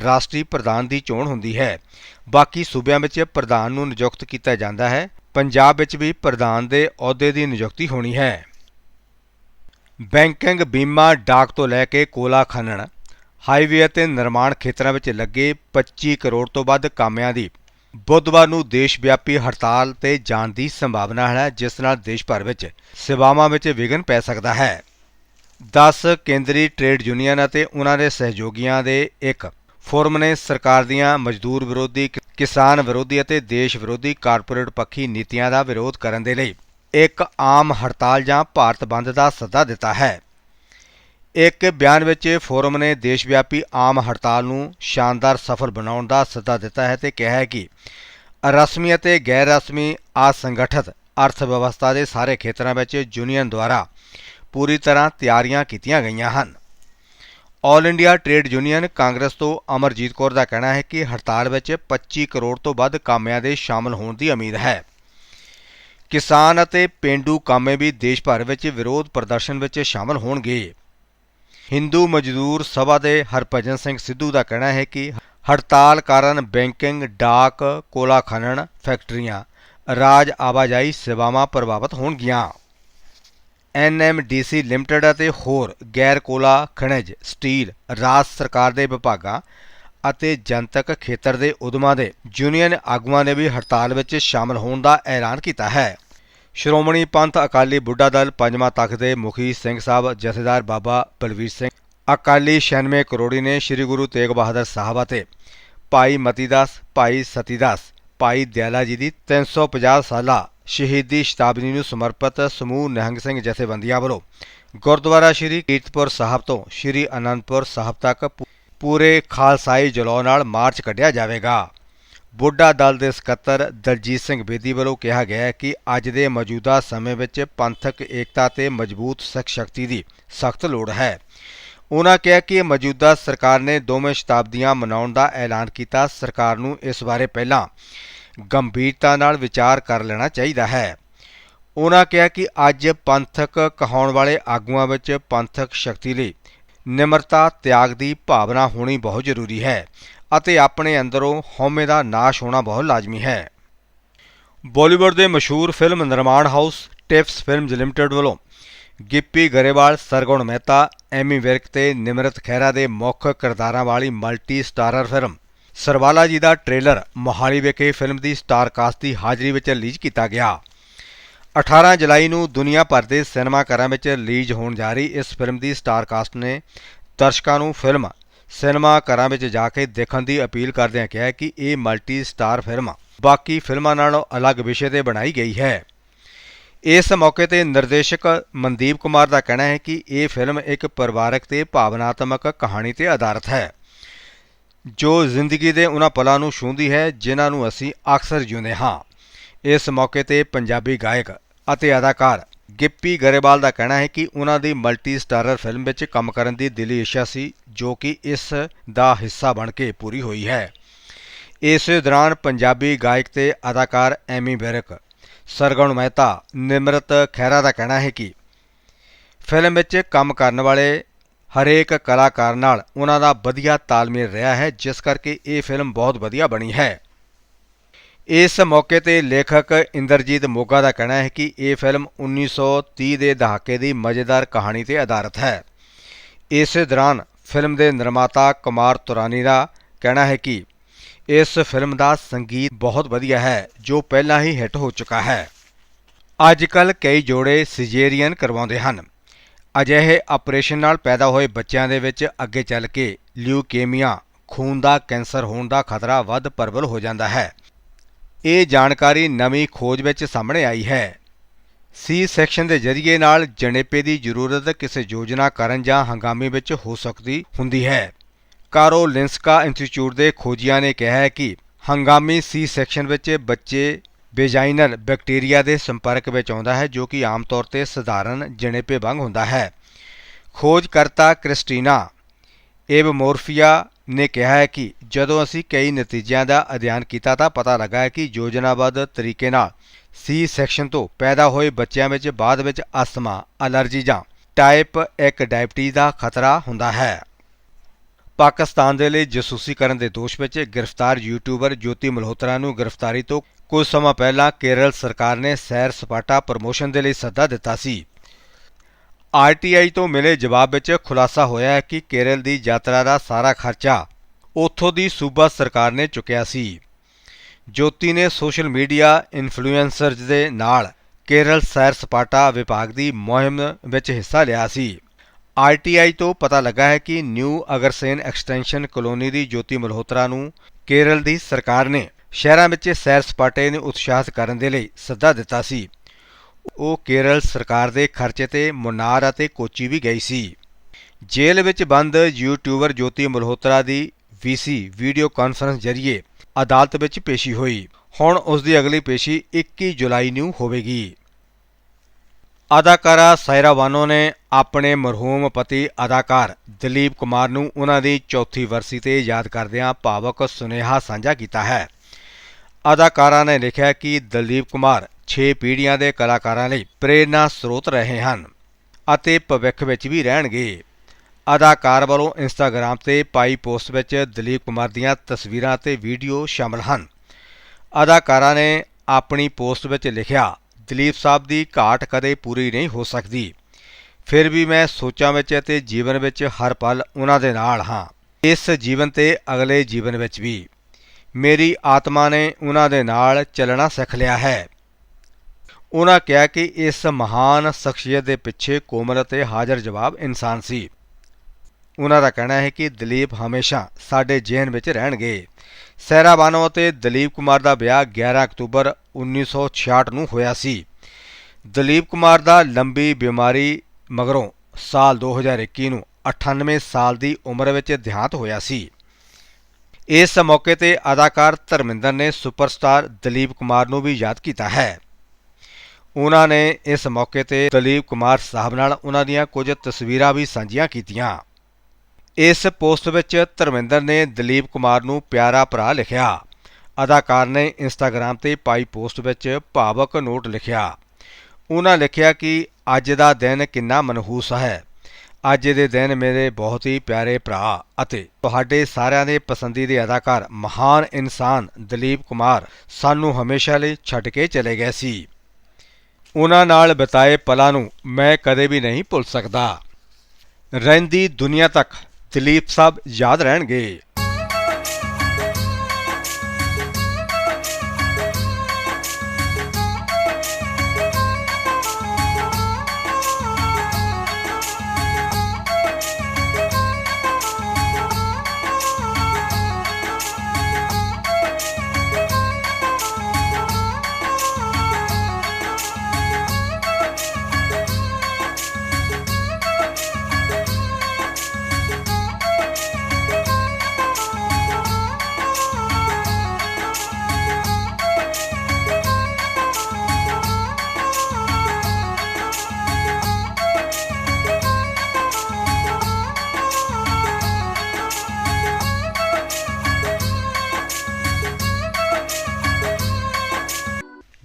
ਰਾਸ਼ਟਰੀ ਪ੍ਰਧਾਨ ਦੀ ਚੋਣ ਹੁੰਦੀ ਹੈ। ਬਾਕੀ ਸੂਬਿਆਂ ਵਿੱਚ ਪ੍ਰਧਾਨ ਨੂੰ ਨਿਯੁਕਤ ਕੀਤਾ ਜਾਂਦਾ ਹੈ। ਪੰਜਾਬ ਵਿੱਚ ਵੀ ਪ੍ਰਧਾਨ ਦੇ ਅਹੁਦੇ ਦੀ ਨਿਯੁਕਤੀ ਹੋਣੀ ਹੈ। ਬੈਂਕਿੰਗ ਬੀਮਾ ਡਾਕ ਤੋਂ ਲੈ ਕੇ ਕੋਲਾ ਖਨਨ ਹਾਈਵੇ ਅਤੇ ਨਿਰਮਾਣ ਖੇਤਰਾਂ ਵਿੱਚ ਲੱਗੇ 25 ਕਰੋੜ ਤੋਂ ਵੱਧ ਕਾਮਿਆਂ ਦੀ ਬੁੱਧਵਾਰ ਨੂੰ ਦੇਸ਼ ਵਿਆਪੀ ਹੜਤਾਲ ਤੇ ਜਾਣ ਦੀ ਸੰਭਾਵਨਾ ਹੈ, ਜਿਸ ਨਾਲ ਦੇਸ਼ ਭਰ ਵਿੱਚ ਸੇਵਾਵਾਂ ਵਿੱਚ ਵਿਘਨ ਪੈ ਸਕਦਾ ਹੈ। 10 ਕੇਂਦਰੀ ਟ੍ਰੇਡ ਯੂਨੀਅਨ ਅਤੇ ਉਹਨਾਂ ਦੇ ਸਹਿਯੋਗੀਆਂ ਦੇ ਇੱਕ ਫੋਰਮ ਨੇ ਸਰਕਾਰ ਦੀਆਂ ਮਜ਼ਦੂਰ ਵਿਰੋਧੀ, ਕਿਸਾਨ ਵਿਰੋਧੀ ਅਤੇ ਦੇਸ਼ ਵਿਰੋਧੀ ਕਾਰਪੋਰੇਟ ਪੱਖੀ ਨੀਤੀਆਂ ਦਾ ਵਿਰੋਧ ਕਰਨ ਦੇ ਲਈ ਇੱਕ ਆਮ ਹੜਤਾਲ ਜਾਂ ਭਾਰਤ ਬੰਦ ਦਾ ਸੱਦਾ ਦਿੱਤਾ ਹੈ। ਇੱਕ ਬਿਆਨ ਵਿੱਚ ਫੋਰਮ ਨੇ ਦੇਸ਼ ਵਿਆਪੀ ਆਮ ਹੜਤਾਲ ਨੂੰ ਸ਼ਾਨਦਾਰ ਸਫਲ ਬਣਾਉਣ ਦਾ ਸੱਦਾ ਦਿੱਤਾ ਹੈ ਤੇ ਕਿਹਾ ਹੈ ਕਿ ਰਸਮੀ ਅਤੇ ਗੈਰ ਰਸਮੀ ਅਸੰਗਠਿਤ ਅਰਥ ਵਿਵਸਥਾ ਦੇ ਸਾਰੇ ਖੇਤਰਾਂ ਵਿੱਚ ਯੂਨੀਅਨ ਦੁਆਰਾ ਪੂਰੀ ਤਰ੍ਹਾਂ ਤਿਆਰੀਆਂ ਕੀਤੀਆਂ ਗਈਆਂ ਹਨ। All India trade union Congress ਤੋਂ ਅਮਰਜੀਤ ਕੌਰ ਦਾ ਕਹਿਣਾ ਹੈ ਕਿ ਹੜਤਾਲ ਵਿੱਚ 25 ਕਰੋੜ ਤੋਂ ਵੱਧ ਕਾਮਿਆਂ ਦੇ ਸ਼ਾਮਲ ਹੋਣ ਦੀ ਉਮੀਦ ਹੈ। ਕਿਸਾਨ ਅਤੇ ਪਿੰਡੂ ਕਾਮੇ ਵੀ ਦੇਸ਼ ਭਰ ਵਿੱਚ ਵਿਰੋਧ ਪ੍ਰਦਰਸ਼ਨ ਵਿੱਚ ਸ਼ਾਮਲ ਹੋਣਗੇ। ਹਿੰਦੂ ਮਜ਼ਦੂਰ ਸਭਾ ਦੇ ਹਰਭਜਨ ਸਿੰਘ ਸਿੱਧੂ ਦਾ ਕਹਿਣਾ ਹੈ ਕਿ ਹੜਤਾਲ ਕਾਰਨ ਬੈਂਕਿੰਗ, ਡਾਕ, ਕੋਲਾ ਖਨਨ ਫੈਕਟਰੀਆਂ, ਰਾਜ ਆਵਾਜਾਈ ਸੇਵਾਵਾਂ ਪ੍ਰਭਾਵਿਤ ਹੋਣਗੀਆਂ। ਐਨਐਮਡੀਸੀ ਲਿਮਟਿਡ ਅਤੇ ਹੋਰ ਗੈਰ ਕੋਲਾ ਖਣਿਜ, ਸਟੀਲ, ਰਾਜ ਸਰਕਾਰ ਦੇ ਵਿਭਾਗਾਂ ਅਤੇ ਜਨਤਕ ਖੇਤਰ ਦੇ ਉਦਮਾਂ ਦੇ ਯੂਨੀਅਨ ਆਗੂਆਂ ਨੇ ਵੀ ਹੜਤਾਲ ਵਿੱਚ ਸ਼ਾਮਲ ਹੋਣ ਦਾ ਐਲਾਨ ਕੀਤਾ ਹੈ। ਸ਼੍ਰੋਮਣੀ ਪੰਥ ਅਕਾਲੀ ਬੁੱਢਾ ਦਲ ਪੰਜਵਾਂ ਤਖਤ ਦੇ ਮੁਖੀ ਸਿੰਘ ਸਾਹਿਬ, ਜਥੇਦਾਰ ਬਾਬਾ ਬਲਵੀਰ ਸਿੰਘ, ਅਕਾਲੀ 96 ਕਰੋੜੀ ਨੇ ਸ੍ਰੀ ਗੁਰੂ ਤੇਗ ਬਹਾਦਰ ਸਾਹਿਬ ਅਤੇ ਭਾਈ ਮਤੀਦਾਸ, ਭਾਈ ਸਤੀਦਾਸ, ਭਾਈ ਦਿਆਲਾ ਜੀ ਦੀ 350 ਸਾਲਾ ਸ਼ਹੀਦੀ ਸ਼ਤਾਬਦੀ ਨੂੰ ਸਮਰਪਿਤ ਸਮੂਹ ਨਿਹੰਗ ਸਿੰਘ ਜਥੇਬੰਦੀਆਂ ਵੱਲੋਂ ਗੁਰਦੁਆਰਾ ਸ੍ਰੀ ਕੀਰਤਪੁਰ ਸਾਹਿਬ ਤੋਂ ਸ੍ਰੀ ਅਨੰਦਪੁਰ ਸਾਹਿਬ ਤੱਕ ਪੂਰੇ ਖਾਲਸਾਈ ਜਲੌ ਨਾਲ ਮਾਰਚ ਕੱਢਿਆ ਜਾਵੇਗਾ। ਬੁੱਢਾ ਦਲ ਦੇ ਸਕੱਤਰ ਦਲਜੀਤ ਸਿੰਘ ਬੇਦੀ ਵੱਲੋਂ ਕਿਹਾ ਗਿਆ ਕਿ ਅੱਜ ਦੇ ਮੌਜੂਦਾ ਸਮੇਂ ਵਿੱਚ ਪੰਥਕ ਏਕਤਾ ਤੇ ਮਜ਼ਬੂਤ ਸਿੱਖ ਸ਼ਕਤੀ ਦੀ ਸਖਤ ਲੋੜ ਹੈ। ਉਹਨਾਂ ਕਿਹਾ ਕਿ ਮੌਜੂਦਾ ਸਰਕਾਰ ਨੇ ਦੋਵੇਂ ਸ਼ਤਾਬਦੀਆਂ ਮਨਾਉਣ ਦਾ ਐਲਾਨ ਕੀਤਾ। ਸਰਕਾਰ ਨੂੰ ਇਸ ਬਾਰੇ ਪਹਿਲਾਂ ਗੰਭੀਰਤਾ ਨਾਲ ਵਿਚਾਰ ਕਰ ਲੈਣਾ ਚਾਹੀਦਾ ਹੈ। ਉਹਨਾਂ ਕਿਹਾ ਕਿ ਅੱਜ ਪੰਥਕ ਕਹਾਉਣ ਵਾਲੇ ਆਗੂਆਂ ਵਿੱਚ ਪੰਥਕ ਸ਼ਕਤੀ ਲਈ ਨਿਮਰਤਾ, ਤਿਆਗ ਦੀ ਭਾਵਨਾ ਹੋਣੀ ਬਹੁਤ ਜ਼ਰੂਰੀ ਹੈ ਅਤੇ ਆਪਣੇ ਅੰਦਰੋਂ ਹਉਮੈ ਦਾ ਨਾਸ਼ ਹੋਣਾ ਬਹੁਤ ਲਾਜ਼ਮੀ ਹੈ। ਬਾਲੀਵੁੱਡ ਦੇ ਮਸ਼ਹੂਰ ਫਿਲਮ ਨਿਰਮਾਣ ਹਾਊਸ ਟਿਪਸ ਫਿਲਮਜ਼ ਲਿਮਟਿਡ ਵੱਲੋਂ ਗਿੱਪੀ ਗਰੇਵਾਲ, ਸਰਗੁਣ ਮਹਿਤਾ, ਐਮੀ ਵਿਰਕ ਤੇ ਨਿਮਰਤ ਖਹਿਰਾ ਦੇ ਮੁੱਖ ਕਿਰਦਾਰਾਂ ਵਾਲੀ ਮਲਟੀ ਸਟਾਰਰ ਫਿਲਮ ਸਰਵਾਲਾ ਜੀ ਦਾ ਟ੍ਰੇਲਰ ਮੋਹਾਲੀ ਵਿਖੇ ਫਿਲਮ ਦੀ ਸਟਾਰ ਕਾਸਟ ਦੀ ਹਾਜ਼ਰੀ ਵਿੱਚ ਰਿਲੀਜ਼ ਕੀਤਾ ਗਿਆ। 18 ਜੁਲਾਈ ਨੂੰ ਦੁਨੀਆ ਭਰ ਦੇ ਸਿਨੇਮਾ ਘਰਾਂ ਵਿੱਚ ਰਿਲੀਜ਼ ਹੋਣ ਜਾ ਰਹੀ ਇਸ ਫਿਲਮ ਦੀ ਸਟਾਰ ਕਾਸਟ ਨੇ ਦਰਸ਼ਕਾਂ ਨੂੰ ਫਿਲਮ ਸਿਨੇਮਾ ਘਰਾਂ ਵਿੱਚ ਜਾ ਕੇ ਦੇਖਣ ਦੀ ਅਪੀਲ ਕਰਦਿਆਂ ਕਿਹਾ ਕਿ ਇਹ ਮਲਟੀ ਸਟਾਰ ਫਿਲਮ ਬਾਕੀ ਫਿਲਮਾਂ ਨਾਲੋਂ ਅਲੱਗ ਵਿਸ਼ੇ ਤੇ ਬਣਾਈ ਗਈ ਹੈ। ਇਸ ਮੌਕੇ ਤੇ ਨਿਰਦੇਸ਼ਕ ਮਨਦੀਪ ਕੁਮਾਰ ਦਾ ਕਹਿਣਾ ਹੈ ਕਿ ਇਹ ਫਿਲਮ ਇੱਕ ਪਰਿਵਾਰਕ ਤੇ ਭਾਵਨਾਤਮਕ ਕਹਾਣੀ ਤੇ ਆਧਾਰਿਤ ਹੈ। ਜੋ ਜ਼ਿੰਦਗੀ ਦੇ ਉਹਨਾਂ ਪਲਾਂ ਨੂੰ ਛੂੰਹਦੀ ਹੈ, ਜਿਨ੍ਹਾਂ ਨੂੰ ਅਸੀਂ ਅਕਸਰ ਜਿਉਂਦੇ ਹਾਂ। ਇਸ ਮੌਕੇ ਤੇ ਪੰਜਾਬੀ ਗਾਇਕ ਅਤੇ ਅਦਾਕਾਰ ਗਿੱਪੀ ਗਰੇਵਾਲ ਦਾ ਕਹਿਣਾ ਹੈ ਕਿ ਉਹਨਾਂ ਦੀ ਮਲਟੀ ਸਟਾਰਰ ਫਿਲਮ ਵਿੱਚ ਕੰਮ ਕਰਨ ਦੀ ਦਿਲੀ ਇੱਛਾ ਸੀ, ਜੋ ਕਿ ਇਸ ਦਾ ਹਿੱਸਾ ਬਣ ਕੇ ਪੂਰੀ ਹੋਈ ਹੈ। ਇਸੇ ਦੌਰਾਨ ਪੰਜਾਬੀ ਗਾਇਕ ਤੇ ਅਦਾਕਾਰ ਐਮੀ ਵਿਰਕ ਸਰਗਣ ਮਹਿਤਾ, ਨਿਮਰਤ ਖਹਿਰਾ ਦਾ ਕਹਿਣਾ ਹੈ ਕਿ ਫਿਲਮ ਵਿੱਚ ਕੰਮ ਕਰਨ ਵਾਲੇ ਹਰੇਕ ਕਲਾਕਾਰ ਨਾਲ ਉਹਨਾਂ ਦਾ ਵਧੀਆ ਤਾਲਮੇਲ ਰਿਹਾ ਹੈ, ਜਿਸ ਕਰਕੇ ਇਹ ਫਿਲਮ ਬਹੁਤ ਵਧੀਆ ਬਣੀ ਹੈ। ਇਸ ਮੌਕੇ ਤੇ ਲੇਖਕ ਇੰਦਰਜੀਤ ਮੋਗਾ ਦਾ ਕਹਿਣਾ ਹੈ ਕਿ ਇਹ ਫਿਲਮ 1930 ਦੇ ਦਹਾਕੇ ਦੀ ਮਜ਼ੇਦਾਰ ਕਹਾਣੀ ਤੇ ਆਧਾਰਿਤ ਹੈ। ਇਸੇ ਦੌਰਾਨ ਫਿਲਮ ਦੇ ਨਿਰਮਾਤਾ ਕੁਮਾਰ ਤੁਰਾਨੀ ਦਾ ਕਹਿਣਾ ਹੈ ਕਿ ਇਸ ਫਿਲਮ ਦਾ ਸੰਗੀਤ ਬਹੁਤ ਵਧੀਆ ਹੈ, ਜੋ ਪਹਿਲਾਂ ਹੀ ਹਿੱਟ ਹੋ ਚੁੱਕਾ ਹੈ। ਅੱਜ ਕੱਲ ਕਈ ਜੋੜੇ ਸਿਜੇਰੀਅਨ ਕਰਵਾਉਂਦੇ ਹਨ। ਅਜਿਹੇ ਆਪਰੇਸ਼ਨ ਨਾਲ ਪੈਦਾ ਹੋਏ ਬੱਚਿਆਂ ਦੇ ਵਿੱਚ ਅੱਗੇ ਚੱਲ ਕੇ ਲਿਊਕੇਮੀਆ, ਖੂਨ ਦਾ ਕੈਂਸਰ ਹੋਣ ਦਾ ਖਤਰਾ ਵੱਧ ਪ੍ਰਬਲ ਹੋ ਜਾਂਦਾ ਹੈ। ਇਹ ਜਾਣਕਾਰੀ ਨਵੀਂ ਖੋਜ ਵਿੱਚ ਸਾਹਮਣੇ ਆਈ ਹੈ। ਸੀ ਸੈਕਸ਼ਨ ਦੇ ਜ਼ਰੀਏ ਨਾਲ ਜਣੇਪੇ ਦੀ ਜ਼ਰੂਰਤ ਕਿਸੇ ਯੋਜਨਾ ਕਰਨ ਜਾਂ ਹੰਗਾਮੇ ਵਿੱਚ ਹੋ ਸਕਦੀ ਹੁੰਦੀ ਹੈ। ਕਾਰੋਲਿੰਸਕਾ ਇੰਸਟੀਚਿਊਟ ਦੇ ਖੋਜੀਆਂ ਨੇ ਕਿਹਾ ਹੈ ਕਿ ਹੰਗਾਮੀ ਸੀ ਸੈਕਸ਼ਨ ਵਿੱਚ ਬੱਚੇ ਬੇਜਾਈਨਲ ਬੈਕਟੀਰੀਆ ਦੇ ਸੰਪਰਕ ਵਿੱਚ ਆਉਂਦਾ ਹੈ, ਜੋ ਕਿ ਆਮ ਤੌਰ ਤੇ ਸਧਾਰਨ ਜਣੇਪੇ ਵਾਂਗ ਹੁੰਦਾ ਹੈ। ਖੋਜਕਰਤਾ ਕ੍ਰਿਸਟੀਨਾ ਏਬਮੋਰਫੀਆ ਨੇ ਕਿਹਾ ਹੈ ਕਿ ਜਦੋਂ ਅਸੀਂ ਕਈ ਨਤੀਜਿਆਂ ਦਾ ਅਧਿਐਨ ਕੀਤਾ ਤਾਂ ਪਤਾ ਲੱਗਾ ਹੈ ਕਿ ਯੋਜਨਾਬੱਧ ਤਰੀਕੇ ਨਾਲ ਸੀ ਸੈਕਸ਼ਨ ਤੋਂ ਪੈਦਾ ਹੋਏ ਬੱਚਿਆਂ ਵਿੱਚ ਬਾਅਦ ਵਿੱਚ ਅਸਥਮਾ, ਅਲਰਜੀ ਜਾਂ ਟਾਈਪ 1 ਡਾਇਬਟੀਜ਼ ਦਾ ਖਤਰਾ ਹੁੰਦਾ ਹੈ। ਪਾਕਿਸਤਾਨ ਦੇ ਲਈ ਜਸੂਸੀ ਕਰਨ ਦੇ ਦੋਸ਼ ਵਿੱਚ ਗ੍ਰਿਫਤਾਰ ਯੂਟਿਊਬਰ ਜੋਤੀ ਮਲਹੋਤਰਾ ਨੂੰ ਗ੍ਰਿਫਤਾਰੀ ਤੋਂ ਕੁਝ ਸਮਾਂ ਪਹਿਲਾਂ ਕੇਰਲ ਸਰਕਾਰ ਨੇ ਸੈਰ ਸਪਾਟਾ ਪ੍ਰਮੋਸ਼ਨ ਦੇ ਲਈ ਸੱਦਾ ਦਿੱਤਾ ਸੀ। ਆਰਟੀਆਈ ਤੋਂ ਮਿਲੇ ਜਵਾਬ ਵਿੱਚ ਖੁਲਾਸਾ ਹੋਇਆ ਹੈ ਕਿ ਕੇਰਲ ਦੀ ਯਾਤਰਾ ਦਾ ਸਾਰਾ ਖਰਚਾ ਉੱਥੋਂ ਦੀ ਸੂਬਾ ਸਰਕਾਰ ਨੇ ਚੁੱਕਿਆ ਸੀ। ਜੋਤੀ ਨੇ ਸੋਸ਼ਲ ਮੀਡੀਆ ਇਨਫਲੂਐਂਸਰਜ਼ ਦੇ ਨਾਲ ਕੇਰਲ ਸੈਰ ਸਪਾਟਾ ਵਿਭਾਗ ਦੀ ਮੁਹਿੰਮ ਵਿੱਚ ਹਿੱਸਾ ਲਿਆ ਸੀ। ਆਰਟੀਆਈ ਤੋਂ ਪਤਾ ਲੱਗਾ ਹੈ ਕਿ ਨਿਊ ਅਗਰਸੇਨ ਐਕਸਟੈਂਸ਼ਨ ਕਲੋਨੀ ਦੀ ਜੋਤੀ ਮਲਹੋਤਰਾ ਨੂੰ ਕੇਰਲ ਦੀ ਸਰਕਾਰ ਨੇ ਸ਼ਹਿਰਾਂ ਵਿੱਚ ਸੈਰ ਸਪਾਟੇ ਨੂੰ ਉਤਸ਼ਾਹਿਤ ਕਰਨ ਦੇ ਲਈ ਸੱਦਾ ਦਿੱਤਾ ਸੀ। ਉਹ ਕੇਰਲ ਸਰਕਾਰ ਦੇ ਖਰਚੇ ਤੇ ਮੁਨਾਰ ਅਤੇ ਕੋਚੀ ਵੀ ਗਈ ਸੀ। ਜੇਲ੍ਹ ਵਿੱਚ ਬੰਦ ਯੂਟਿਊਬਰ ਜੋਤੀ ਮਲਹੋਤਰਾ ਦੀ ਵੀਸੀ ਵੀਡੀਓ ਕਾਨਫਰੰਸ ਜ਼ਰੀਏ ਅਦਾਲਤ ਵਿੱਚ ਪੇਸ਼ੀ ਹੋਈ। ਹੁਣ ਉਸ ਦੀ ਅਗਲੀ ਪੇਸ਼ੀ 21 ਜੁਲਾਈ ਨੂੰ ਹੋਵੇਗੀ। ਅਦਾਕਾਰਾ ਸਾਇਰਾ ਬਾਨੋ ਨੇ ਆਪਣੇ ਮਰਹੂਮ ਪਤੀ ਅਦਾਕਾਰ ਦਲੀਪ ਕੁਮਾਰ ਨੂੰ ਉਹਨਾਂ ਦੀ ਚੌਥੀ ਵਰਸੀ ਤੇ ਯਾਦ ਕਰਦਿਆਂ ਭਾਵਕ ਸੁਨੇਹਾ ਸਾਂਝਾ ਕੀਤਾ ਹੈ। ਅਦਾਕਾਰਾਂ ਨੇ ਲਿਖਿਆ ਕਿ ਦਲੀਪ ਕੁਮਾਰ 6 ਪੀੜ੍ਹੀਆਂ ਦੇ ਕਲਾਕਾਰਾਂ ਲਈ ਪ੍ਰੇਰਨਾ ਸਰੋਤ ਰਹੇ ਹਨ ਅਤੇ ਭਵਿੱਖ ਵਿੱਚ ਵੀ ਰਹਿਣਗੇ। ਅਦਾਕਾਰ ਵੱਲੋਂ ਇੰਸਟਾਗ੍ਰam ਤੇ ਪਾਈ ਪੋਸਟ ਵਿੱਚ ਦਲੀਪ ਕੁਮਾਰ ਦੀਆਂ ਤਸਵੀਰਾਂ ਅਤੇ ਵੀਡੀਓ ਸ਼ਾਮਲ ਹਨ। ਅਦਾਕਾਰਾਂ ਨੇ ਆਪਣੀ ਪੋਸਟ ਵਿੱਚ ਲਿਖਿਆ, ਦਲੀਪ ਸਾਹਿਬ ਦੀ ਘਾਟ ਕਦੇ ਪੂਰੀ ਨਹੀਂ ਹੋ ਸਕਦੀ। ਫਿਰ ਵੀ ਮੈਂ ਸੋਚਾਂ ਵਿੱਚ ਅਤੇ ਜੀਵਨ ਵਿੱਚ ਹਰ ਪਲ ਉਹਨਾਂ ਦੇ ਨਾਲ ਹਾਂ। ਇਸ ਜੀਵਨ ਤੇ ਅਗਲੇ ਜੀਵਨ ਵਿੱਚ ਵੀ। ਮੇਰੀ ਆਤਮਾ ਨੇ ਉਹਨਾਂ ਦੇ ਨਾਲ ਚੱਲਣਾ ਸਿੱਖ ਲਿਆ ਹੈ। ਉਹਨਾਂ ਕਿਹਾ ਕਿ ਇਸ ਮਹਾਨ ਸ਼ਖਸੀਅਤ ਦੇ ਪਿੱਛੇ ਕੋਮਲ ਅਤੇ ਹਾਜ਼ਰ ਜਵਾਬ ਇਨਸਾਨ ਸੀ। ਉਹਨਾਂ ਦਾ ਕਹਿਣਾ ਹੈ ਕਿ ਦਲੀਪ ਹਮੇਸ਼ਾ ਸਾਡੇ ਜ਼ਿਹਨ ਵਿੱਚ ਰਹਿਣਗੇ। ਸਹਿਰਾ ਬਾਨੋ ਅਤੇ ਦਲੀਪ ਕੁਮਾਰ ਦਾ ਵਿਆਹ 11 ਅਕਤੂਬਰ 1966 ਨੂੰ ਹੋਇਆ ਸੀ। ਦਲੀਪ ਕੁਮਾਰ ਦਾ ਲੰਬੀ ਬਿਮਾਰੀ ਮਗਰੋਂ ਸਾਲ 2021 ਨੂੰ 98 ਸਾਲ ਦੀ ਉਮਰ ਵਿੱਚ ਦੇਹਾਂਤ ਹੋਇਆ ਸੀ। ਇਸ ਮੌਕੇ ਤੇ ਅਦਾਕਾਰ ਧਰਮਿੰਦਰ ਨੇ ਸੁਪਰਸਟਾਰ ਦਲੀਪ ਕੁਮਾਰ ਨੂੰ ਵੀ ਯਾਦ ਕੀਤਾ ਹੈ। ਉਹਨਾਂ ਨੇ ਇਸ ਮੌਕੇ ਤੇ ਦਲੀਪ ਕੁਮਾਰ ਸਾਹਿਬ ਨਾਲ ਉਹਨਾਂ ਦੀਆਂ ਕੁਝ ਤਸਵੀਰਾਂ ਵੀ ਸਾਂਝੀਆਂ ਕੀਤੀਆਂ। ਇਸ ਪੋਸਟ ਵਿੱਚ ਧਰਮਿੰਦਰ ਨੇ ਦਲੀਪ ਕੁਮਾਰ ਨੂੰ ਪਿਆਰਾ ਭਰਾ ਲਿਖਿਆ। ਅਦਾਕਾਰ ਨੇ ਇੰਸਟਾਗ੍ਰam ਤੇ ਪਾਈ ਪੋਸਟ ਵਿੱਚ ਭਾਵਕ ਨੋਟ ਲਿਖਿਆ। ਉਹਨਾਂ ਲਿਖਿਆ ਕਿ ਅੱਜ ਦਾ ਦਿਨ ਕਿੰਨਾ ਮਨਹੂਸ ਹੈ। ਅੱਜ ਦੇ ਦਿਨ ਮੇਰੇ ਬਹੁਤ ਹੀ ਪਿਆਰੇ ਭਰਾ ਅਤੇ ਤੁਹਾਡੇ ਸਾਰਿਆਂ ਦੇ ਪਸੰਦੀਦੇ ਅਦਾਕਾਰ ਮਹਾਨ ਇਨਸਾਨ ਦਲੀਪ ਕੁਮਾਰ ਸਾਨੂੰ ਹਮੇਸ਼ਾ ਲਈ ਛੱਡ ਕੇ ਚਲੇ ਗਏ ਸੀ। ਉਹਨਾਂ ਨਾਲ ਬਿਤਾਏ ਪਲਾਂ ਨੂੰ ਮੈਂ ਕਦੇ ਵੀ ਨਹੀਂ ਭੁੱਲ ਸਕਦਾ। ਰਹਿੰਦੀ ਦੁਨੀਆ ਤੱਕ ਦਲੀਪ ਸਾਹਿਬ ਯਾਦ ਰਹਿਣਗੇ।